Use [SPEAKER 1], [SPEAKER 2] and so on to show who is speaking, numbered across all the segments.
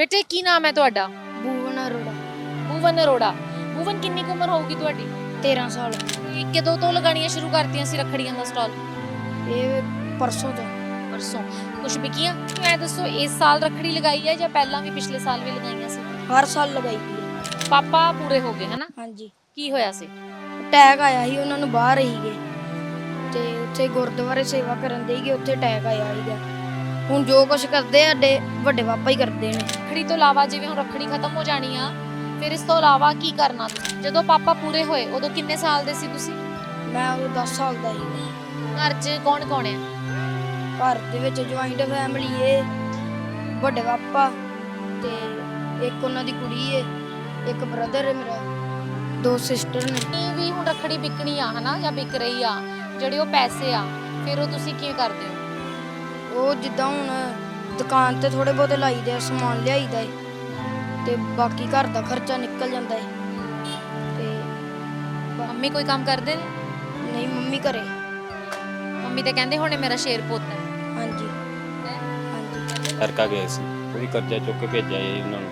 [SPEAKER 1] ਬੇਟੇ ਕੀ ਨਾਮ ਹੈ ਤੁਹਾਡਾ?
[SPEAKER 2] ਬੂਵਨ ਅਰੋੜਾ।
[SPEAKER 1] ਭੂਵਨ ਅਰੋੜਾ। ਭੂਵਨ ਕਿੰਨੀ ਕੁ ਉਮਰ ਹੋਊਗੀ ਤੁਹਾਡੀ?
[SPEAKER 2] 13 ਸਾਲ।
[SPEAKER 1] ਤੇ ਕਦੋਂ ਤੋਂ ਲਗਾਣੀਆਂ ਸ਼ੁਰੂ ਕਰਤੀਆਂ ਸੀ ਰੱਖੜੀਆਂ ਦਾ ਸਟਾਲ?
[SPEAKER 2] ਇਹ ਪਰਸੋਂ ਤੋਂ।
[SPEAKER 1] ਪਰਸੋਂ। ਕੁਝ ਵਿਕੀਆਂ? ਮੈਂ ਦੱਸੋ ਇਸ ਸਾਲ ਰੱਖੜੀ ਲਗਾਈ ਹੈ ਜਾਂ ਪਹਿਲਾਂ ਵੀ ਪਿਛਲੇ ਸਾਲ ਵੀ ਲਗਾਈਆਂ ਸੀ?
[SPEAKER 2] ਹਰ ਸਾਲ ਲਗਾਈ ਹੈ।
[SPEAKER 1] ਪਾਪਾ ਪੂਰੇ ਹੋ ਗਏ ਹਨਾ?
[SPEAKER 2] ਹਾਂਜੀ।
[SPEAKER 1] ਕੀ ਹੋਇਆ ਸੀ?
[SPEAKER 2] ਅਟੈਕ ਆਇਆ ਸੀ ਉਹਨਾਂ ਨੂੰ ਬਾਹਰ ਹੀਗੇ ਤੇ ਉੱਥੇ ਗੁਰਦੁਆਰੇ ਸੇਵਾ ਕਰਨ ਦੇ ਗਏ ਉੱਥੇ ਅਟੈਕ ਆਇਆ ਸੀਗਾ। ਹੁਣ ਜੋ ਕੁਝ ਕਰਦੇ ਆ ਸਾਡੇ ਵੱਡੇ ਪਾਪਾ ਹੀ ਕਰਦੇ ਨੇ।
[SPEAKER 1] ਰੱਖੜੀ ਤੋਂ ਇਲਾਵਾ ਜਿਵੇਂ ਹੁਣ ਰੱਖੜੀ ਖਤਮ ਹੋ ਜਾਣੀ ਆ ਫਿਰ ਇਸ ਤੋਂ ਇਲਾਵਾ ਕੀ ਕਰਨਾ ਤੁਸੀਂ ਜਦੋਂ ਪਾਪਾ ਪੂਰੇ ਹੋਏ ਉਦੋਂ ਕਿੰਨੇ ਸਾਲ ਦੇ ਸੀ ਤੁਸੀਂ?
[SPEAKER 2] ਮੈਂ ਉਹ 10 ਸਾਲ ਦਾ ਸੀ।
[SPEAKER 1] ਘਰ 'ਚ ਕੌਣ ਕੌਣ ਹੈ
[SPEAKER 2] ਘਰ ਦੇ ਵਿੱਚ ਜੁਆਇੰਟ ਫੈਮਿਲੀ ਏ ਵੱਡੇ ਪਾਪਾ ਤੇ ਇੱਕ ਉਹਨਾਂ ਦੀ ਕੁੜੀ ਏ ਇੱਕ ਬ੍ਰਦਰ ਏ ਮੇਰਾ ਦੋ ਸਿਸਟਰ ਨੇ।
[SPEAKER 1] ਇਹ ਵੀ ਹੁਣ ਰੱਖੜੀ ਵਿਕਣੀ ਆ ਹਨਾ ਜਾਂ ਵਿਕ ਰਹੀ ਆ ਜਿਹੜੇ ਉਹ ਪੈਸੇ ਆ ਫਿਰ ਉਹ ਤੁਸੀਂ ਕੀ ਕਰਦੇ ਹੋ?
[SPEAKER 2] ਉਹ ਜਿੱਦਾਂ ਹੁਣ ਦੁਕਾਨ ਤੇ ਥੋੜੇ ਬਹੁਤੇ ਲਾਈਦੇ ਆ ਸਮਾਨ ਲਿਆਈਦਾ ਏ। ਤੇ ਬਾਕੀ ਘਰ ਦਾ ਖਰਚਾ ਨਿਕਲ ਜਾਂਦਾ ਏ। ਤੇ
[SPEAKER 1] ਮੰਮੀ ਕੋਈ ਕੰਮ ਕਰਦੇ ਨੇ?
[SPEAKER 2] ਨਹੀਂ ਮੰਮੀ ਘਰੇ।
[SPEAKER 1] ਮੰਮੀ ਤੇ ਕਹਿੰਦੇ ਹੋਣੇ ਮੇਰਾ ਸ਼ੇਰ ਪੁੱਤ ਹੈ।
[SPEAKER 2] ਹਾਂਜੀ। ਹਾਂਜੀ।
[SPEAKER 3] ਅਰਕਾ ਗਏ ਸੀ। ਉਹ ਵੀ ਕਰਜ਼ਾ ਚੁੱਕ ਕੇ ਭੇਜਿਆ ਜੀ ਉਹਨਾਂ ਨੂੰ।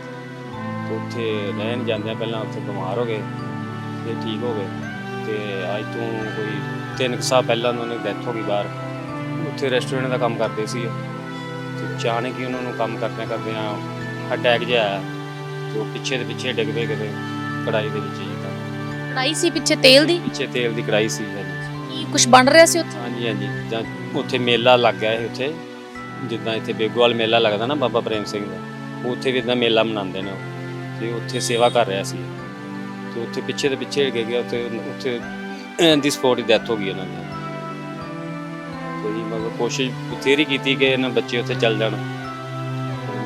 [SPEAKER 3] ਤੇ ਉੱਥੇ ਰਹਿਣ ਜਾਂਦਿਆਂ ਪਹਿਲਾਂ ਉੱਥੇ ਬਿਮਾਰ ਹੋ ਗਏ। ਫਿਰ ਠੀਕ ਹੋ ਗਏ। ਤੇ ਅੱਜ ਤੋਂ ਕੋਈ ਤਿੰਨ ਕੁ ਸਾਲ ਪਹਿਲਾਂ ਉਹਨਾਂ ਦੀ ਡੈਥ ਹੋ ਗਈ ਬਾਹਰ। ਉੱਥੇ ਰੈਸਟੋਰੈਂਟ ਦਾ ਕੰਮ ਕਰਦੇ ਸੀ। ਤੇ ਅਚਾਨਕ ਹੀ ਉਹਨਾਂ ਨੂੰ ਕੰਮ ਕਰਦਿਆਂ ਕਰਦਿਆਂ ਅਟੈਕ ਜਿਹਾ ਆਇਆ। ਉਹ ਪਿੱਛੇ ਦੇ ਪਿੱਛੇ ਡਿੱਗ ਪਏ ਕਿਤੇ ਕੜਾਈ ਦੇ ਵਿੱਚ ਜੀ ਤਾਂ।
[SPEAKER 1] ਕੜਾਈ ਸੀ ਪਿੱਛੇ ਤੇਲ ਦੀ?
[SPEAKER 3] ਪਿੱਛੇ ਤੇਲ ਦੀ ਕੜਾਈ ਸੀ ਹਾਂਜੀ।
[SPEAKER 1] ਕੀ ਕੁਝ ਬਣ ਰਿਹਾ ਸੀ ਉੱਥੇ?
[SPEAKER 3] ਹਾਂਜੀ ਹਾਂਜੀ। ਜਾਂ ਉੱਥੇ ਮੇਲਾ ਲੱਗ ਗਿਆ ਸੀ ਉੱਥੇ। ਜਿੱਦਾਂ ਇੱਥੇ ਬੇਗੋਵਾਲ ਮੇਲਾ ਲੱਗਦਾ ਨਾ ਬਾਬਾ ਪ੍ਰੇਮ ਸਿੰਘ ਦਾ। ਉੱਥੇ ਵੀ ਇਦਾਂ ਮੇਲਾ ਮਨਾਉਂਦੇ ਨੇ ਉਹ। ਤੇ ਉੱਥੇ ਸੇਵਾ ਕਰ ਰਿਹਾ ਸੀ। ਤੇ ਉੱਥੇ ਪਿੱਛੇ ਦੇ ਪਿੱਛੇ ਗਿਆ ਉੱਥੇ ਉੱਥੇ ਦੀ ਸਪੋਰਟ ਡੈਥ ਹੋ ਗਈ ਉਹਨਾਂ ਦੀ। ਕੋਈ ਜੀ ਮਗਰ ਕੋਸ਼ਿਸ਼ ਬਥੇਰੀ ਕੀਤੀ ਕਿ ਇਹਨਾਂ ਬੱਚੇ ਉੱਥੇ ਚੱਲ ਜਾਣ।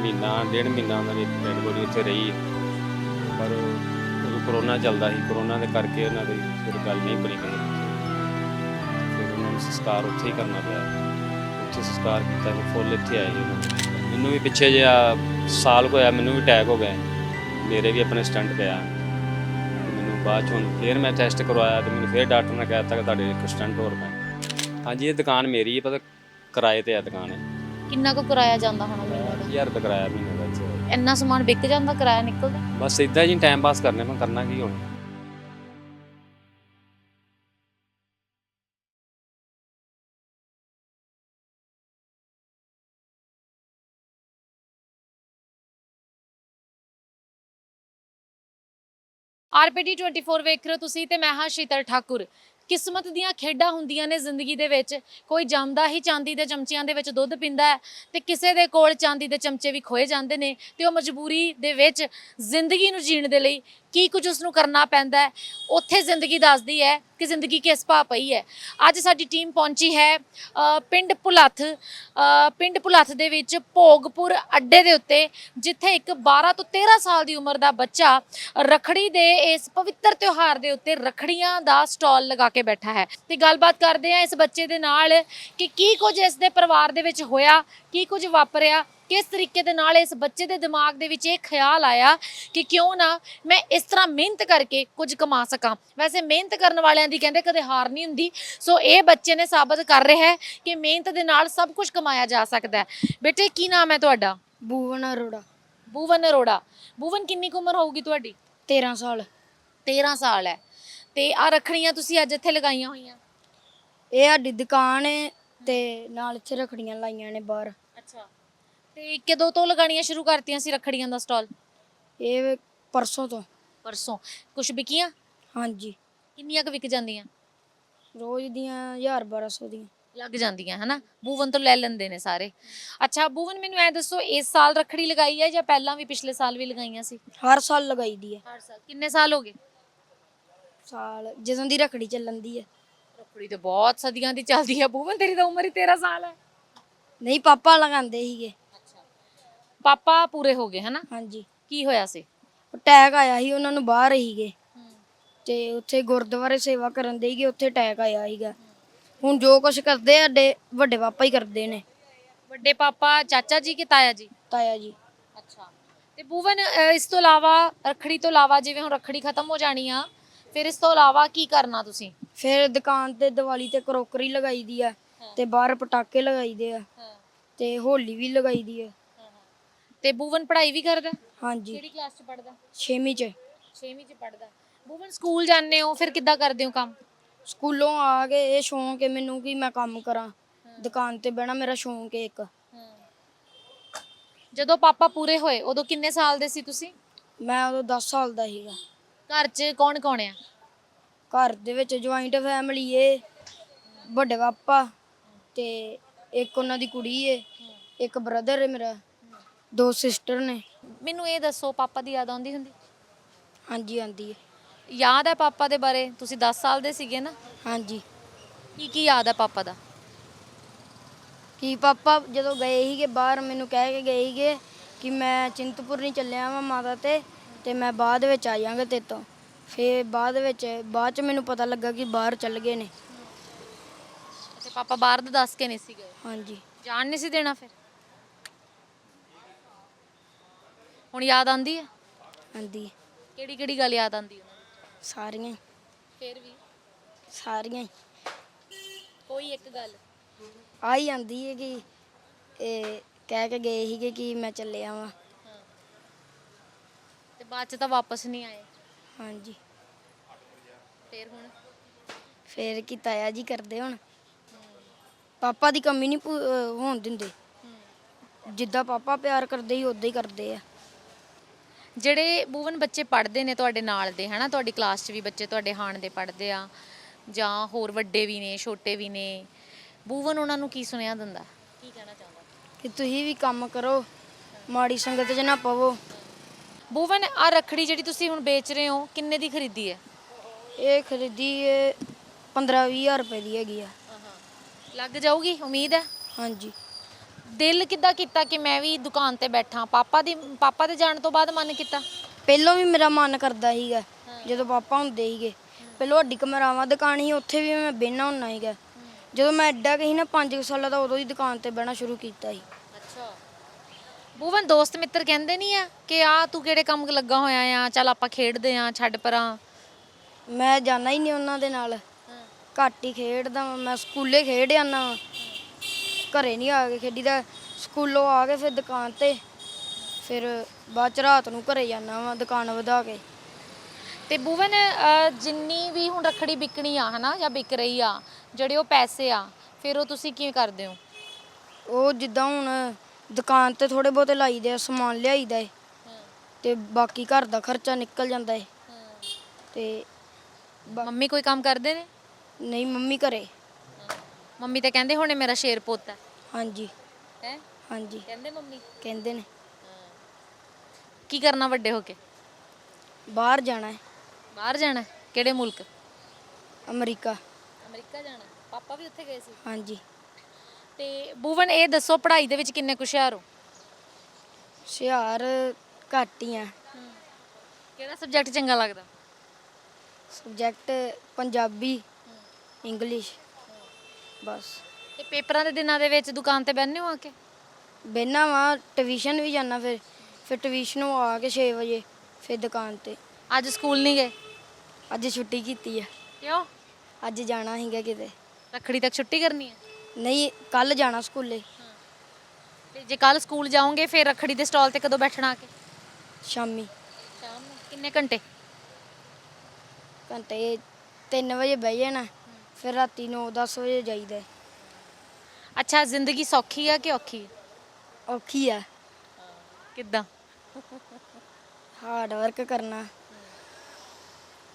[SPEAKER 3] ਮਹੀਨਾ, ਡੇਢ ਮਹੀਨਾ ਉਹਨਾਂ ਦੀ ਡੈਡ ਬੋਡੀ ਉੱਥੇ ਰਹੀ। ਪਰ ਉਦੋਂ ਕਰੋਨਾ ਚੱਲਦਾ ਸੀ। ਕਰੋਨਾ ਦੇ ਕਰਕੇ ਉਹਨਾਂ ਦੀ ਫਿਰ ਗੱਲ ਨਹੀਂ ਬਣੀ ਕਰੀ ਫਿਰ ਉਹਨਾਂ ਨੂੰ ਸੰਸਕਾਰ ਉੱਥੇ ਹੀ ਕਰਨਾ ਪਿਆ। ਉੱਥੇ ਸੰਸਕਾਰ ਕੀਤਾ ਤੇ ਫੁੱਲ ਇੱਥੇ ਆਏ ਉਹਨਾਂ ਮੈਨੂੰ ਵੀ ਪਿੱਛੇ ਜਿਹਾ ਸਾਲ ਹੋਇਆ, ਮੈਨੂੰ ਵੀ ਅਟੈਕ ਹੋ ਗਿਆ। ਮੇਰੇ ਵੀ ਆਪਣੇ ਸਟੰਟ ਪਿਆ। ਮੈਨੂੰ ਬਾਅਦ 'ਚ ਹੁਣ ਫਿਰ ਮੈਂ ਟੈਸਟ ਕਰਵਾਇਆ ਤੇ ਮੈਨੂੰ ਫਿਰ ਡਾਕਟਰ ਨੇ ਕਹਿ ਦਿੱਤਾ ਕਿ ਤੁਹਾਡੇ ਇੱਕ ਸਟੰਟ ਹੋਰ ਪੈਣਾ ਹਾਂਜੀ ਇਹ ਦੁਕਾਨ ਮੇਰੀ ਹੈ ਪਤਾ ਕਿਰਾਏ ਤੇ ਆ ਦੁਕਾਨ ਹੈ
[SPEAKER 1] ਕਿੰਨਾ ਕੁ ਕਿਰਾਇਆ ਜਾਂਦਾ ਹੋਣਾ ਮਹੀਨੇ ਦਾ?
[SPEAKER 3] 1000 ਰੁਪਏ ਕਿਰਾਇਆ ਮਹੀਨੇ ਦਾ ਇੱਥੇ।
[SPEAKER 1] ਇੰਨਾ ਸਮਾਨ ਵਿਕ ਜਾਂਦਾ ਕਿਰਾਇਆ ਨਿਕਲਦਾ?
[SPEAKER 3] ਬਸ ਇਦਾਂ ਜੀ ਟਾਈਮ ਪਾਸ ਕਰਨੇ ਮੈਂ ਕਰਨਾ ਕੀ ਹੁਣ?
[SPEAKER 1] ਆਰਪੀਡੀ 24 ਵੇਖ ਰਹੇ ਹੋ ਤੁਸੀਂ ਤੇ ਮੈਂ ਹਾਂ ਸ਼ੀਤਲ ਠਾਕੁਰ। ਕਿਸਮਤ ਦੀਆਂ ਖੇਡਾਂ ਹੁੰਦੀਆਂ ਨੇ ਜ਼ਿੰਦਗੀ ਦੇ ਵਿੱਚ। ਕੋਈ ਜੰਮਦਾ ਹੀ ਚਾਂਦੀ ਦੇ ਚਮਚਿਆਂ ਦੇ ਵਿੱਚ ਦੁੱਧ ਪੀਂਦਾ ਹੈ ਤੇ ਕਿਸੇ ਦੇ ਕੋਲ ਚਾਂਦੀ ਦੇ ਚਮਚੇ ਵੀ ਖੋਏ ਜਾਂਦੇ ਨੇ ਤੇ ਉਹ ਮਜਬੂਰੀ ਦੇ ਵਿੱਚ ਜ਼ਿੰਦਗੀ ਨੂੰ ਜੀਣ ਦੇ ਲਈ ਕੀ ਕੁਝ ਉਸ ਨੂੰ ਕਰਨਾ ਪੈਂਦਾ ਹੈ, ਉੱਥੇ ਜ਼ਿੰਦਗੀ ਦੱਸਦੀ ਹੈ ਕਿ ਜ਼ਿੰਦਗੀ ਕਿਸ ਭਾ ਪਈ ਹੈ। ਅੱਜ ਸਾਡੀ ਟੀਮ ਪਹੁੰਚੀ ਹੈ ਪਿੰਡ ਭੁਲੱਥ ਪਿੰਡ ਭੁਲੱਥ ਦੇ ਵਿੱਚ ਭੋਗਪੁਰ ਅੱਡੇ ਦੇ ਉੱਤੇ, ਜਿੱਥੇ ਇੱਕ 12 ਤੋਂ 13 ਸਾਲ ਦੀ ਉਮਰ ਦਾ ਬੱਚਾ ਰਖੜੀ ਦੇ ਇਸ ਪਵਿੱਤਰ ਤਿਉਹਾਰ ਦੇ ਉੱਤੇ ਰਖੜੀਆਂ ਦਾ ਸਟਾਲ ਲਗਾ ਕੇ ਬੈਠਾ ਹੈ। ਤੇ ਗੱਲਬਾਤ ਕਰਦੇ ਆ ਇਸ ਬੱਚੇ ਦੇ ਨਾਲ ਕਿ ਕੀ ਕੁਝ ਇਸ ਦੇ ਪਰਿਵਾਰ ਦੇ ਵਿੱਚ ਹੋਇਆ, ਕੀ ਕੁਝ ਵਾਪਰਿਆ ਕਿਸ ਤਰੀਕੇ ਦੇ ਨਾਲ ਇਸ ਬੱਚੇ ਦੇ ਦਿਮਾਗ ਦੇ ਵਿੱਚ ਇਹ ਖਿਆਲ ਆਇਆ ਕਿ ਕਿਉਂ ਨਾ ਮੈਂ ਇਸ ਤਰ੍ਹਾਂ ਮਿਹਨਤ ਕਰਕੇ ਕੁਝ ਕਮਾ ਸਕਾਂ? ਵੈਸੇ ਮਿਹਨਤ ਕਰਨ ਵਾਲਿਆਂ ਦੀ ਕਹਿੰਦੇ ਕਦੇ ਹਾਰ ਨਹੀਂ ਹੁੰਦੀ। ਸੋ ਇਹ ਬੱਚੇ ਨੇ ਸਾਬਤ ਕਰ ਰਿਹਾ ਹੈ ਕਿ ਮਿਹਨਤ ਦੇ ਨਾਲ ਸਭ ਕੁਝ ਕਮਾਇਆ ਜਾ ਸਕਦਾ ਹੈ। ਬੇਟੇ ਕੀ ਨਾਮ ਹੈ ਤੁਹਾਡਾ?
[SPEAKER 2] ਬੂਵਨ ਅਰੋੜਾ।
[SPEAKER 1] ਭੂਵਨ ਅਰੋੜਾ। ਭੂਵਨ ਕਿੰਨੀ ਕੁ ਉਮਰ ਹੋਊਗੀ ਤੁਹਾਡੀ?
[SPEAKER 2] 13 ਸਾਲ।
[SPEAKER 1] 13 ਸਾਲ ਹੈ। ਤੇ ਆ ਰੱਖੜੀਆਂ ਤੁਸੀਂ ਅੱਜ ਇੱਥੇ ਲਗਾਈਆਂ ਹੋਈਆਂ?
[SPEAKER 2] ਇਹ ਸਾਡੀ ਦੁਕਾਨ ਏ ਤੇ ਨਾਲ ਇੱਥੇ ਰਖੜੀਆਂ ਲਾਈਆਂ ਨੇ ਬਾਹਰ।
[SPEAKER 1] ਅੱਛਾ। ਤੇ ਕਦੋਂ ਤੋਂ ਲਗਾਣੀਆਂ ਸ਼ੁਰੂ ਕਰਤੀਆਂ ਸੀ ਰੱਖੜੀਆਂ ਦਾ ਸਟਾਲ?
[SPEAKER 2] ਇਹ ਪਰਸੋਂ ਤੋਂ।
[SPEAKER 1] ਪਰਸੋਂ। ਕੁਝ ਵਿਕੀਆਂ?
[SPEAKER 2] ਹਾਂਜੀ।
[SPEAKER 1] ਕਿੰਨੀਆਂ ਕੁ ਵਿਕ ਜਾਂਦੀਆਂ?
[SPEAKER 2] ਰੋਜ਼ ਦੀਆਂ 1000 1200 ਦੀਆਂ।
[SPEAKER 1] ਲੱਗ ਜਾਂਦੀਆਂ ਹਨਾ? ਭੂਵਨ ਤੋਂ ਲੈ ਲੈਂਦੇ ਨੇ ਸਾਰੇ। ਅੱਛਾ ਭੂਵਨ ਮੈਨੂੰ ਐ ਦੱਸੋ ਇਸ ਸਾਲ ਰੱਖੜੀ ਲਗਾਈ ਹੈ ਜਾਂ ਪਹਿਲਾਂ ਵੀ ਪਿਛਲੇ ਸਾਲ ਵੀ ਲਗਾਈਆਂ ਸੀ?
[SPEAKER 2] ਹਰ ਸਾਲ ਲਗਾਈ ਦੀ ਹੈ
[SPEAKER 1] ਹਰ ਸਾਲ। ਕਿੰਨੇ ਸਾਲ ਹੋ ਗਏ?
[SPEAKER 2] ਸਾਲ ਜਦੋਂ ਦੀ ਰਖੜੀ ਚੱਲਣ ਦੀ ਹੈ
[SPEAKER 1] ਰੱਖੜੀ ਤੇ ਬਹੁਤ ਸਦੀਆਂ ਦੀ ਚੱਲਦੀ ਹੈ ਭੂਵਨ ਤੇਰੀ ਤਾਂ ਉਮਰ ਹੀ 13 ਸਾਲ ਹੈ
[SPEAKER 2] ਨਹੀਂ ਪਾਪਾ ਲਗਾਉਂਦੇ ਸੀਗੇ।
[SPEAKER 1] ਪਾਪਾ ਪੂਰੇ ਹੋ ਗਏ ਹਨਾ?
[SPEAKER 2] ਹਾਂਜੀ।
[SPEAKER 1] ਕੀ ਹੋਇਆ ਸੀ?
[SPEAKER 2] ਅਟੈਕ ਆਇਆ ਸੀ ਉਹਨਾਂ ਨੂੰ ਬਾਹਰ ਹੀਗੇ ਤੇ ਉੱਥੇ ਗੁਰਦੁਆਰੇ ਸੇਵਾ ਕਰਨ ਦੇ ਗਏ ਉੱਥੇ ਅਟੈਕ ਆਇਆ ਸੀਗਾ। ਹੁਣ ਜੋ ਕੁਝ ਕਰਦੇ ਆ ਸਾਡੇ ਵੱਡੇ ਪਾਪਾ ਹੀ ਕਰਦੇ ਨੇ।
[SPEAKER 1] ਵੱਡੇ ਪਾਪਾ ਚਾਚਾ ਜੀ ਕਿ ਤਾਇਆ ਜੀ?
[SPEAKER 2] ਤਾਇਆ ਜੀ।
[SPEAKER 1] ਅੱਛਾ। ਤੇ ਭੂਵਨ ਇਸ ਤੋਂ ਇਲਾਵਾ ਰੱਖੜੀ ਤੋਂ ਇਲਾਵਾ ਜਿਵੇਂ ਹੁਣ ਰੱਖੜੀ ਖਤਮ ਹੋ ਜਾਣੀ ਆ ਫਿਰ ਇਸ ਤੋਂ ਇਲਾਵਾ ਕੀ ਕਰਨਾ ਤੁਸੀਂ?
[SPEAKER 2] ਫਿਰ ਦੁਕਾਨ ਤੇ ਦੀਵਾਲੀ ਤੇ ਕਰੋਕਰੀ ਲਗਾਈ ਦੀ ਆ ਤੇ ਬਾਹਰ ਪਟਾਕੇ ਲਗਾਈਦੇ ਆ ਤੇ ਹੋਲੀ ਵੀ ਲਗਾਈ ਦੀ ਆ।
[SPEAKER 1] ਤੇ ਬੂਵਨ ਪੜ੍ਹਾਈ ਵੀ ਕਰਦਾ?
[SPEAKER 2] ਹਾਂਜੀ।
[SPEAKER 1] ਕਿਹੜੀ ਕਲਾਸ 'ਚ ਪੜ੍ਹਦਾ?
[SPEAKER 2] 6ਵੀਂ ਚ।
[SPEAKER 1] 6ਵੀਂ 'ਚ ਪੜ੍ਹਦਾ। ਬੂਵਨ ਸਕੂਲ ਜਾਂਦੇ ਹੋ ਫਿਰ ਕਿੱਦਾਂ ਕਰਦੇ ਹੋ ਕੰਮ?
[SPEAKER 2] ਸਕੂਲੋਂ ਆ ਕੇ ਇਹ ਸ਼ੌਂਕ ਹੈ ਮੈਨੂੰ ਕਿ ਮੈਂ ਕੰਮ ਕਰਾਂ। ਦੁਕਾਨ ਤੇ ਬਹਿਣਾ ਮੇਰਾ ਸ਼ੌਂਕ ਹੈ ਇੱਕ।
[SPEAKER 1] ਜਦੋਂ ਪਾਪਾ ਪੂਰੇ ਹੋਏ ਉਦੋਂ ਕਿੰਨੇ ਸਾਲ ਦੇ ਸੀ ਤੁਸੀਂ?
[SPEAKER 2] ਮੈਂ ਉਦੋਂ 10 ਸਾਲ ਦਾ ਸੀਗਾ।
[SPEAKER 1] ਘਰ 'ਚ ਕੌਣ ਕੌਣ ਆ?
[SPEAKER 2] ਘਰ ਦੇ ਵਿੱਚ ਜੁਆਇੰਟ ਫੈਮਿਲੀ ਏ ਵੱਡੇ ਪਾਪਾ ਤੇ ਇੱਕ ਉਹਨਾਂ ਦੀ ਕੁੜੀ ਏ ਇੱਕ ਬ੍ਰਦਰ ਏ ਮੇਰਾ। ਦੋ ਸਿਸਟਰ ਨੇ।
[SPEAKER 1] ਮੈਨੂੰ ਇਹ ਦੱਸੋ ਪਾਪਾ ਦੀ ਯਾਦ ਆਉਂਦੀ ਹੁੰਦੀ?
[SPEAKER 2] ਹਾਂਜੀ ਆਂਦੀ ਏ
[SPEAKER 1] ਯਾਦ ਹੈ ਪਾਪਾ ਦੇ ਬਾਰੇ? ਤੁਸੀਂ 10 ਸਾਲ ਦੇ ਸੀਗੇ ਨਾ।
[SPEAKER 2] ਹਾਂਜੀ।
[SPEAKER 1] ਕੀ ਕੀ ਯਾਦ ਹੈ ਪਾਪਾ ਦਾ?
[SPEAKER 2] ਕਿ ਪਾਪਾ ਜਦੋਂ ਗਏ ਸੀਗੇ ਬਾਹਰ ਮੈਨੂੰ ਕਹਿ ਕੇ ਗਏ ਸੀਗੇ ਕਿ ਮੈਂ ਚਿੰਤਪੁਰਨੀ ਚੱਲਿਆ ਵਾਂ ਮਾਤਾ ਤੇ ਤੇ ਮੈਂ ਬਾਅਦ ਵਿੱਚ ਆ ਜਾਵਾਂਗਾ ਤੇਰੇ ਤੋਂ। ਫੇਰ ਬਾਅਦ ਵਿੱਚ ਬਾਅਦ ਚ ਮੈਨੂੰ ਪਤਾ ਲੱਗਾ ਕਿ ਬਾਹਰ ਚੱਲ ਗਏ ਨੇ।
[SPEAKER 1] ਤੇ ਪਾਪਾ ਬਾਹਰ ਦਾ ਦੱਸ ਕੇ ਨਹੀਂ ਸੀ ਗਏ
[SPEAKER 2] ਹਾਂਜੀ।
[SPEAKER 1] ਜਾਣ ਨਹੀਂ ਸੀ ਦੇਣਾ ਫਿਰ? ਹੁਣ ਯਾਦ ਆਂਦੀ ਹੈ?
[SPEAKER 2] ਆਂਦੀ
[SPEAKER 1] ਕਿਹੜੀ ਕਿਹੜੀ ਗੱਲ ਯਾਦ ਆਂਦੀ
[SPEAKER 2] ਸਾਰੀਆਂ ਹੀ,
[SPEAKER 1] ਫਿਰ ਵੀ?
[SPEAKER 2] ਸਾਰੀਆਂ ਹੀ।
[SPEAKER 1] ਕੋਈ ਇੱਕ ਗੱਲ?
[SPEAKER 2] ਆ ਹੀ ਆਂਦੀ ਹੈ ਕਿ ਇਹ ਕਹਿ ਕੇ ਗਏ ਸੀਗੇ ਕਿ ਮੈਂ ਚੱਲਿਆ ਵਾਂ।
[SPEAKER 1] ਤੇ ਬਾਅਦ ਚ ਤਾਂ ਵਾਪਸ ਨਹੀਂ ਆਏ?
[SPEAKER 2] ਹਾਂਜੀ।
[SPEAKER 1] ਫਿਰ ਹੁਣ?
[SPEAKER 2] ਫੇਰ ਕੀ ਤਾਇਆ ਜੀ ਕਰਦੇ ਹੁਣ। ਪਾਪਾ ਦੀ ਕਮੀ ਨਹੀਂ ਪੂ- ਅਹ ਹੋਣ ਦਿੰਦੇ। ਜਿੱਦਾਂ ਪਾਪਾ ਪਿਆਰ ਕਰਦੇ ਸੀ ਉਦਾਂ ਹੀ ਕਰਦੇ ਆ।
[SPEAKER 1] ਜਿਹੜੇ ਬੂਵਨ ਬੱਚੇ ਪੜ੍ਹਦੇ ਨੇ ਤੁਹਾਡੇ ਨਾਲ ਦੇ ਹਨਾ? ਤੁਹਾਡੀ ਕਲਾਸ 'ਚ ਵੀ ਬੱਚੇ ਤੁਹਾਡੇ ਹਾਣ ਦੇ ਪੜ੍ਹਦੇ ਆ ਜਾਂ ਹੋਰ ਵੱਡੇ ਵੀ ਨੇ ਛੋਟੇ ਵੀ ਨੇ। ਬੂਵਨ ਉਹਨਾਂ ਨੂੰ ਕੀ ਸੁਣਿਆ ਦਿੰਦਾ? ਕੀ ਕਹਿਣਾ ਚਾਹੁੰਦਾ?
[SPEAKER 2] ਕਿ ਤੁਸੀਂ ਵੀ ਕੰਮ ਕਰੋ ਮਾੜੀ ਸੰਗਤ 'ਚ ਨਾ ਪਵੋ।
[SPEAKER 1] ਬੂਵਨ ਆ ਰੱਖੜੀ ਜਿਹੜੀ ਤੁਸੀਂ ਹੁਣ ਵੇਚ ਰਹੇ ਹੋ ਕਿੰਨੇ ਦੀ ਖਰੀਦੀ ਹੈ?
[SPEAKER 2] ਇਹ ਖਰੀਦੀ ਇਹ 15-20000 ਰੁਪਏ ਦੀ ਹੈਗੀ ਆ।
[SPEAKER 1] ਲੱਗ ਜਾਊਗੀ ਉਮੀਦ ਹੈ?
[SPEAKER 2] ਹਾਂਜੀ।
[SPEAKER 1] ਦਿਲ ਕਿੱਦਾਂ ਕੀਤਾ ਕਿ ਮੈਂ ਵੀ ਦੁਕਾਨ ਤੇ ਬੈਠਾ? ਪਾਪਾ ਦੀ ਪਾਪਾ ਦੇ ਜਾਣ ਤੋਂ ਬਾਅਦ ਮਨ ਕੀਤਾ?
[SPEAKER 2] ਪਹਿਲਾਂ ਵੀ ਮੇਰਾ ਮਨ ਕਰਦਾ ਸੀਗਾ ਜਦੋਂ ਪਾਪਾ ਹੁੰਦੇ ਸੀਗੇ। ਪਹਿਲਾਂ ਵੱਡੀ ਕਮਰਾਵਾਂ ਦੁਕਾਨ ਸੀ ਉੱਥੇ ਵੀ ਮੈਂ ਬਹਿਣਾ ਹੁੰਦਾ ਸੀਗਾ। ਜਦੋਂ ਮੈਂ ਐਡਾ ਕਹੀ ਨਾ 5 ਸਾਲਾਂ ਦਾ ਉਦੋਂ ਹੀ ਦੁਕਾਨ ਤੇ ਬਹਿਣਾ ਸ਼ੁਰੂ ਕੀਤਾ ਸੀ।
[SPEAKER 1] ਅੱਛਾ। ਬੂਵਨ ਦੋਸਤ ਮਿੱਤਰ ਕਹਿੰਦੇ ਨਹੀਂ ਆ ਕਿ ਆ ਤੂੰ ਕਿਹੜੇ ਕੰਮ ਲੱਗਾ ਹੋਇਆ ਆ? ਚੱਲ ਆਪਾਂ ਖੇਡਦੇ ਆ ਛੱਡ ਪਰਾਂ।
[SPEAKER 2] ਮੈਂ ਜਾਣਾ ਹੀ ਨਹੀਂ ਉਹਨਾਂ ਦੇ ਨਾਲ। ਘੱਟ ਹੀ ਖੇਡਦਾ ਵਾਂ। ਮੈਂ ਸਕੂਲੇ ਖੇਡ ਆਨਾ ਵਾਂ। ਘਰੇ ਨਹੀਂ ਆ ਕੇ ਖੇਡੀਦਾ ਸਕੂਲੋਂ ਆ ਕੇ ਫਿਰ ਦੁਕਾਨ ਤੇ ਫਿਰ ਬਾਅਦ ਚ ਰਾਤ ਨੂੰ ਘਰੇ ਜਾਣਾ ਵਾਂ ਦੁਕਾਨ ਵਧਾ ਕੇ।
[SPEAKER 1] ਤੇ ਬੂਵਨ ਅਹ, ਜਿੰਨੀ ਵੀ ਹੁਣ ਰੱਖੜੀ ਵਿਕਣੀ ਆ ਹਨਾ ਜਾਂ ਵਿਕ ਰਹੀ ਆ ਜਿਹੜੇ ਉਹ ਪੈਸੇ ਆ ਫਿਰ ਉਹ ਤੁਸੀਂ ਕਿਵੇਂ ਕਰਦੇ ਹੋ?
[SPEAKER 2] ਉਹ ਜਿੱਦਾਂ ਹੁਣ ਦੁਕਾਨ ਤੇ ਥੋੜੇ ਬਹੁਤੇ ਲਾਈਦੇ ਆ ਸਮਾਨ ਲਿਆਈਦਾ ਏ। ਤੇ ਬਾਕੀ ਘਰ ਦਾ ਖਰਚਾ ਨਿਕਲ ਜਾਂਦਾ ਏ। ਤੇ
[SPEAKER 1] ਮੰਮੀ ਕੋਈ ਕੰਮ ਕਰਦੇ ਨੇ?
[SPEAKER 2] ਨਹੀਂ ਮੰਮੀ ਘਰੇ।
[SPEAKER 1] ਮੰਮੀ ਤਾਂ ਕਹਿੰਦੇ ਹੋਣੇ ਮੇਰਾ ਸ਼ੇਰ ਪੁੱਤ ਹੈ।
[SPEAKER 2] ਹਾਂਜੀ।
[SPEAKER 1] ਹੈ?
[SPEAKER 2] ਹਾਂਜੀ।
[SPEAKER 1] ਕਹਿੰਦੇ ਮੰਮੀ?
[SPEAKER 2] ਕਹਿੰਦੇ ਨੇ।
[SPEAKER 1] ਕੀ ਕਰਨਾ ਵੱਡੇ ਹੋ ਕੇ?
[SPEAKER 2] ਬਾਹਰ ਜਾਣਾ ਹੈ।
[SPEAKER 1] ਬਾਹਰ ਜਾਣਾ ਹੈ? ਕਿਹੜੇ ਮੁਲਕ?
[SPEAKER 2] ਅਮਰੀਕਾ।
[SPEAKER 1] ਅਮਰੀਕਾ ਜਾਣਾ ਪਾਪਾ ਵੀ ਉੱਥੇ ਗਏ ਸੀ?
[SPEAKER 2] ਹਾਂਜੀ।
[SPEAKER 1] ਤੇ ਬੂਵਨ ਇਹ ਦੱਸੋ ਪੜ੍ਹਾਈ ਦੇ ਵਿੱਚ ਕਿੰਨੇ ਕੁ ਹੁਸ਼ਿਆਰ ਹੋ?
[SPEAKER 2] ਹੁਸ਼ਿਆਰ ਘੱਟ ਹੀ ਆ।
[SPEAKER 1] ਕਿਹੜਾ ਸਬਜੈਕਟ ਚੰਗਾ ਲੱਗਦਾ?
[SPEAKER 2] Subject Punjabi English. ਬਸ।
[SPEAKER 1] ਤੇ ਪੇਪਰਾਂ ਦੇ ਦਿਨਾਂ ਦੇ ਵਿੱਚ ਦੁਕਾਨ ਤੇ ਬੈਠਨੇ ਹੋ ਆ ਕੇ?
[SPEAKER 2] ਬਹਿਨਾ ਵਾਂ ਟਿਊਸ਼ਨ ਵੀ ਜਾਣਾ ਫਿਰ। ਫਿਰ ਟਿਊਸ਼ਨੋਂ ਆ ਕੇ 6 ਵਜੇ ਫਿਰ ਦੁਕਾਨ ਤੇ।
[SPEAKER 1] ਅੱਜ ਸਕੂਲ ਨਹੀਂ ਗਏ?
[SPEAKER 2] ਅੱਜ ਛੁੱਟੀ ਕੀਤੀ ਆ।
[SPEAKER 1] ਕਿਉਂ?
[SPEAKER 2] ਅੱਜ ਜਾਣਾ ਸੀਗਾ ਕਿਤੇ।
[SPEAKER 1] ਰੱਖੜੀ ਤੱਕ ਛੁੱਟੀ ਕਰਨੀ ਹੈ
[SPEAKER 2] ਨਹੀਂ ਕੱਲ ਜਾਣਾ ਸਕੂਲੇ।
[SPEAKER 1] ਤੇ ਜੇ ਕੱਲ ਸਕੂਲ ਜਾਓਗੇ ਫਿਰ ਰੱਖੜੀ ਦੇ ਸਟਾਲ ਤੇ ਕਦੋਂ ਬੈਠਣਾ ਆ ਕੇ?
[SPEAKER 2] ਸ਼ਾਮੀ।
[SPEAKER 1] ਸ਼ਾਮ ਨੂੰ। ਕਿੰਨੇ ਘੰਟੇ?
[SPEAKER 2] ਘੰਟੇ 3 ਵਜੇ ਬਹਿ ਜਾਣਾ। ਫਿਰ ਰਾਤੀ 9-10 ਵਜੇ ਜਾਈਦਾ ਹੈ।
[SPEAKER 1] ਅੱਛਾ ਜ਼ਿੰਦਗੀ ਸੌਖੀ ਆ ਕਿ ਔਖੀ?
[SPEAKER 2] ਔਖੀ ਆ।
[SPEAKER 1] ਕਿੱਦਾਂ?
[SPEAKER 2] ਹਾਰਡ ਵਰਕ ਕਰਨਾ।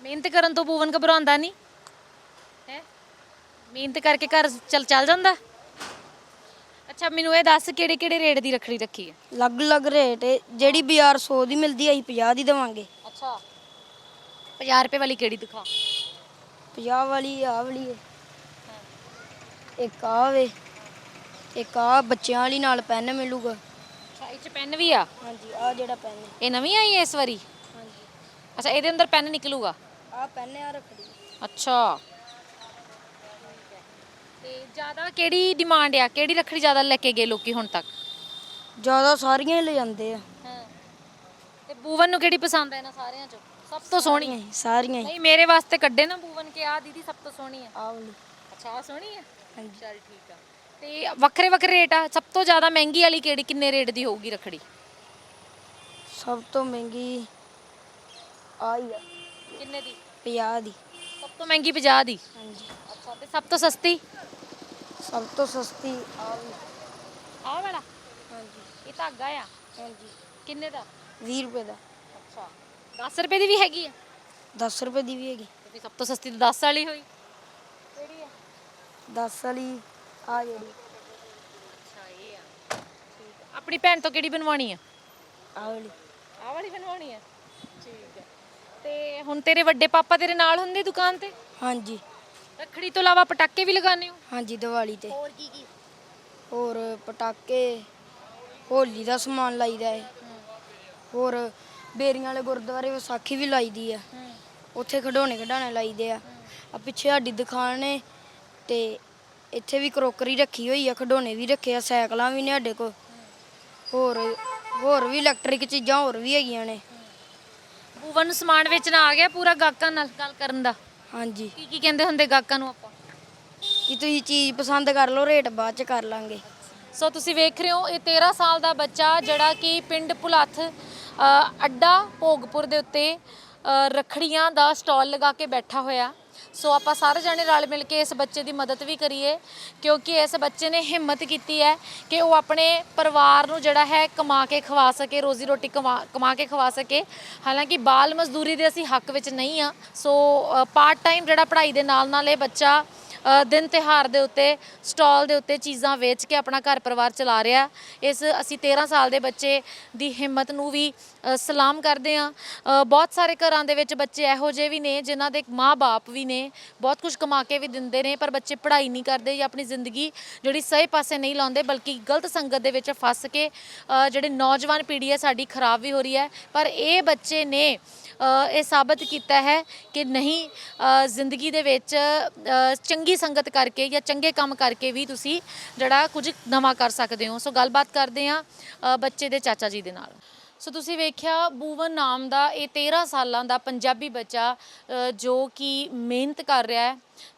[SPEAKER 1] ਮਿਹਨਤ ਕਰਨ ਤੋਂ ਬੂਵਨ ਘਬਰਾਉਂਦਾ ਨਹੀਂ? ਹੈ? ਮਿਹਨਤ ਕਰਕੇ ਘਰ ਚੱਲ ਚੱਲ ਜਾਂਦਾ? ਅੱਛਾ ਮੈਨੂੰ ਇਹ ਦੱਸ ਕਿਹੜੇ ਕਿਹੜੇ ਰੇਟ ਦੀ ਰੱਖੜੀ ਰੱਖੀ ਹੈ?
[SPEAKER 2] ਅਲੱਗ-ਅਲੱਗ ਰੇਟ ਏ। ਜਿਹੜੀ ਬਾਜ਼ਾਰ 100 ਦੀ ਮਿਲਦੀ ਆ ਅਸੀਂ 50 ਦੀ ਦੇਵਾਂਗੇ।
[SPEAKER 1] ਅੱਛਾ। 50 ਰੁਪਏ ਵਾਲੀ ਕਿਹੜੀ ਦਿਖਾ?
[SPEAKER 2] 50 ਵਾਲੀ ਆ ਵਾਲੀ ਏ। ਇੱਕ ਆ ਵੇ ਇੱਕ ਆ ਬੱਚਿਆਂ ਵਾਲੀ ਨਾਲ ਪੈਨ ਮਿਲੂਗਾ।
[SPEAKER 1] ਅੱਛਾ ਇਹ ਚ ਪੈਨ ਵੀ ਆ?
[SPEAKER 2] ਹਾਂਜੀ ਆ ਜਿਹੜਾ ਪੈਨ ਹੈ
[SPEAKER 1] ਇਹ ਨਵੀਂ ਆਈ ਹੈ ਇਸ ਵਾਰੀ?
[SPEAKER 2] ਹਾਂਜੀ।
[SPEAKER 1] ਅੱਛਾ ਇਹਦੇ ਅੰਦਰ ਪੈਨ ਨਿਕਲੂਗਾ?
[SPEAKER 2] ਆ ਪੈਨ ਆ ਰੱਖੜੀ।
[SPEAKER 1] ਅੱਛਾ। ਤੇ ਜ਼ਿਆਦਾ ਕਿਹੜੀ ਡਿਮਾਂਡ ਆ? ਕਿਹੜੀ ਰੱਖੜੀ ਜ਼ਿਆਦਾ ਲੈ ਕੇ ਗਏ ਲੋਕੀ ਹੁਣ ਤੱਕ?
[SPEAKER 2] ਜ਼ਿਆਦਾ ਸਾਰੀਆਂ ਹੀ ਲੈ ਜਾਂਦੇ ਆ।
[SPEAKER 1] ਹਾਂ। ਤੇ ਬੂਵਨ ਨੂੰ ਕਿਹੜੀ ਪਸੰਦ ਹੈ ਇਹਨਾਂ ਸਾਰਿਆਂ ਚੋਂ? ਸਭ ਤੋਂ ਸੋਹਣੀ
[SPEAKER 2] ਹੀ ਸਾਰੀਆਂ ਹੀ।
[SPEAKER 1] ਨਹੀਂ ਮੇਰੇ ਵਾਸਤੇ ਕੱਢੇ ਨਾ ਬੂਵਨ ਕਿ ਆ ਦੀਦੀ ਸਭ ਤੋਂ ਸੋਹਣੀ ਹੈ।
[SPEAKER 2] ਆ ਵਾਲੀ।
[SPEAKER 1] ਅੱਛਾ ਆ ਸੋਹਣੀ ਹੈ?
[SPEAKER 2] ਹਾਂਜੀ।
[SPEAKER 1] ਚਲ ਠੀਕ ਆ। ਤੇ ਵੱਖਰੇ ਵੱਖਰੇ ਰੇਟ ਆ ਸਭ ਤੋਂ ਜ਼ਿਆਦਾ ਮਹਿੰਗੀ ਵਾਲੀ ਕਿਹੜੀ ਕਿੰਨੇ ਰੇਟ ਦੀ ਹੋਊਗੀ ਰੱਖੜੀ?
[SPEAKER 2] ਸਭ ਤੋਂ ਮਹਿੰਗੀ ਆਈ ਆ
[SPEAKER 1] ਕਿੰਨੇ ਦੀ?
[SPEAKER 2] 50 ਦੀ।
[SPEAKER 1] ਸਭ ਤੋਂ ਮਹਿੰਗੀ 50 ਦੀ?
[SPEAKER 2] ਹਾਂਜੀ।
[SPEAKER 1] ਅੱਛਾ ਤੇ ਸਭ ਤੋਂ ਸਸਤੀ?
[SPEAKER 2] ਸਭ ਤੋਂ ਸਸਤੀ ਆ ਵੀ
[SPEAKER 1] ਆਹ ਵਾਲਾ?
[SPEAKER 2] ਹਾਂਜੀ।
[SPEAKER 1] ਇਹ ਧਾਗਾ ਆ?
[SPEAKER 2] ਹਾਂਜੀ।
[SPEAKER 1] ਕਿੰਨੇ ਦਾ?
[SPEAKER 2] 20 ਰੁਪਏ ਦਾ।
[SPEAKER 1] ਅੱਛਾ। 10 ਰੁਪਏ ਦੀ ਵੀ ਹੈਗੀ ਆ?
[SPEAKER 2] 10 ਰੁਪਏ ਦੀ ਵੀ ਹੈਗੀ।
[SPEAKER 1] ਤੇ ਸਭ ਤੋਂ ਸਸਤੀ ਤਾਂ 10 ਵਾਲੀ ਹੋਈ। ਕਿਹੜੀ ਆ?
[SPEAKER 2] 10 ਵਾਲੀ ਆ ਜਿਹੜੀ।
[SPEAKER 1] ਅੱਛਾ ਇਹ ਆ। ਠੀਕ ਆ। ਆਪਣੀ ਭੈਣ ਤੋਂ ਕਿਹੜੀ ਬਣਵਾਉਣੀ ਆ?
[SPEAKER 2] ਆ ਵਾਲੀ।
[SPEAKER 1] ਆਹ ਵਾਲੀ ਬਣਵਾਉਣੀ ਆ? ਠੀਕ ਹੈ ਤੇ ਹੁਣ ਤੇਰੇ ਵੱਡੇ ਪਾਪਾ ਤੇਰੇ ਨਾਲ ਹੁੰਦੇ ਦੁਕਾਨ ਤੇ?
[SPEAKER 2] ਹਾਂਜੀ।
[SPEAKER 1] ਰੱਖੜੀ ਤੋਂ ਇਲਾਵਾ ਪਟਾਕੇ ਵੀ ਲਗਾਉਂਦੇ ਹੋ?
[SPEAKER 2] ਹਾਂਜੀ ਦੀਵਾਲੀ ਤੇ।
[SPEAKER 1] ਹੋਰ ਕੀ ਕੀ?
[SPEAKER 2] ਹੋਰ ਪਟਾਕੇ ਹੋਲੀ ਦਾ ਸਮਾਨ ਲਾਈਦਾ ਹੈ। ਹੋਰ ਬੇਰੀਆਂ ਵਾਲੇ ਗੁਰਦੁਆਰੇ ਵਿਸਾਖੀ ਵੀ ਲਾਈਦੀ ਆ। ਉੱਥੇ ਖਿਡੌਣੇ ਖਿਡਾਣੇ ਲਾਈਦੇ ਆ। ਆ ਪਿੱਛੇ ਸਾਡੀ ਦੁਕਾਨ ਨੇ ਤੇ ਇੱਥੇ ਵੀ ਕਰੋਕਰੀ ਰੱਖੀ ਹੋਈ ਆ ਖਿਡੌਣੇ ਵੀ ਰੱਖੇ ਆ ਸਾਈਕਲਾਂ ਵੀ ਨੇ ਸਾਡੇ ਕੋਲ। ਹੋਰ ਹੋਰ ਵੀ ਇਲੈਕਟ੍ਰਿਕ ਚੀਜ਼ਾਂ ਹੋਰ ਵੀ ਹੈਗੀਆਂ ਨੇ।
[SPEAKER 1] ਭੂਵਨ ਨੂੰ ਸਮਾਨ ਵੇਚਣਾ ਆ ਗਿਆ ਪੂਰਾ ਗਾਹਕਾਂ ਨਾਲ ਗੱਲ ਕਰਨ ਦਾ?
[SPEAKER 2] ਹਾਂਜੀ।
[SPEAKER 1] ਕੀ ਕੀ ਕਹਿੰਦੇ ਹੁੰਦੇ ਗਾਹਕਾਂ ਨੂੰ ਆਪਾਂ?
[SPEAKER 2] ਕਿ ਤੁਸੀਂ ਚੀਜ਼ ਪਸੰਦ ਕਰ ਲਓ ਰੇਟ ਬਾਅਦ ਚ ਕਰ ਲਾਂਗੇ।
[SPEAKER 1] ਸੋ ਤੁਸੀਂ ਵੇਖ ਰਹੇ ਹੋ ਇਹ 13 ਸਾਲ ਦਾ ਬੱਚਾ ਜਿਹੜਾ ਕਿ ਪਿੰਡ ਭੁਲੱਥ ਅੱਡਾ ਭੋਗਪੁਰ ਦੇ ਉੱਤੇ ਅ, ਰੱਖੜੀਆਂ ਦਾ ਸਟਾਲ ਲਗਾ ਕੇ ਬੈਠਾ ਹੋਇਆ। ਸੋ ਆਪਾਂ ਸਾਰੇ ਜਾਣੇ ਰਲ ਮਿਲ ਕੇ ਇਸ ਬੱਚੇ ਦੀ ਮਦਦ ਵੀ ਕਰੀਏ ਕਿਉਂਕਿ ਇਸ ਬੱਚੇ ਨੇ ਹਿੰਮਤ ਕੀਤੀ ਹੈ ਕਿ ਉਹ ਆਪਣੇ ਪਰਿਵਾਰ ਨੂੰ ਜਿਹੜਾ ਹੈ ਕਮਾ ਕੇ ਖਵਾ ਸਕੇ ਰੋਜ਼ੀ ਰੋਟੀ ਕਮਾ ਕਮਾ ਕੇ ਖਵਾ ਸਕੇ। ਹਾਲਾਂਕਿ ਬਾਲ ਮਜ਼ਦੂਰੀ ਦੇ ਅਸੀਂ ਹੱਕ ਵਿੱਚ ਨਹੀਂ ਆ ਸੋ ਪਾਰਟ ਟਾਈਮ ਜਿਹੜਾ ਪੜ੍ਹਾਈ ਦੇ ਨਾਲ ਨਾਲ ਇਹ ਬੱਚਾ ਦਿਨ ਤਿਹਾਰ ਦੇ ਉੱਤੇ ਸਟਾਲ ਦੇ ਉੱਤੇ ਚੀਜ਼ਾਂ ਵੇਚ ਕੇ ਆਪਣਾ ਘਰ ਪਰਿਵਾਰ ਚਲਾ ਰਿਹਾ। ਇਸ ਅਸੀਂ 13 ਸਾਲ ਦੇ ਬੱਚੇ ਦੀ ਹਿੰਮਤ ਨੂੰ ਵੀ ਸਲਾਮ ਕਰਦੇ ਆ ਬਹੁਤ ਸਾਰੇ ਘਰਾਂ ਦੇ ਵਿੱਚ ਬੱਚੇ ਇਹੋ ਜਿਹੇ ਵੀ ਨੇ ਜਿਨ੍ਹਾਂ ਦੇ ਮਾਪੇ ਵੀ ਨੇ। ਬਹੁਤ ਕੁਝ ਕਮਾ ਕੇ ਵੀ ਦਿੰਦੇ ਨੇ ਪਰ ਬੱਚੇ ਪੜ੍ਹਾਈ ਨਹੀਂ ਕਰਦੇ ਜਾਂ ਆਪਣੀ ਜ਼ਿੰਦਗੀ ਜਿਹੜੀ ਸਹੀ ਪਾਸੇ ਨਹੀਂ ਲਾਉਂਦੇ ਬਲਕਿ ਗਲਤ ਸੰਗਤ ਦੇ ਵਿੱਚ ਫਸ ਕੇ ਅ, ਜਿਹੜੇ ਨੌਜਵਾਨ ਪੀੜ੍ਹੀ ਹੈ ਸਾਡੀ ਖਰਾਬ ਵੀ ਹੋ ਰਹੀ ਹੈ। ਪਰ ਇਹ ਬੱਚੇ ਨੇ ਇਹ ਸਾਬਤ ਕੀਤਾ ਹੈ ਕਿ ਨਹੀਂ ਜ਼ਿੰਦਗੀ ਦੇ ਵਿੱਚ ਚੰਗੀ ਸੰਗਤ ਕਰਕੇ ਜਾਂ ਚੰਗੇ ਕੰਮ ਕਰਕੇ ਵੀ ਤੁਸੀਂ ਜਿਹੜਾ ਕੁਝ ਨਵਾਂ ਕਰ ਸਕਦੇ ਹੋ। ਸੋ ਗੱਲਬਾਤ ਕਰਦੇ ਆ ਬੱਚੇ ਦੇ ਚਾਚਾ ਜੀ ਦੇ ਨਾਲ। ਸੋ ਤੁਸੀਂ ਵੇਖਿਆ, ਬੂਵਨ ਨਾਮ ਦਾ ਇਹ 13 ਸਾਲਾਂ ਦਾ ਪੰਜਾਬੀ ਬੱਚਾ ਜੋ ਕਿ ਮਿਹਨਤ ਕਰ ਰਿਹਾ ਹੈ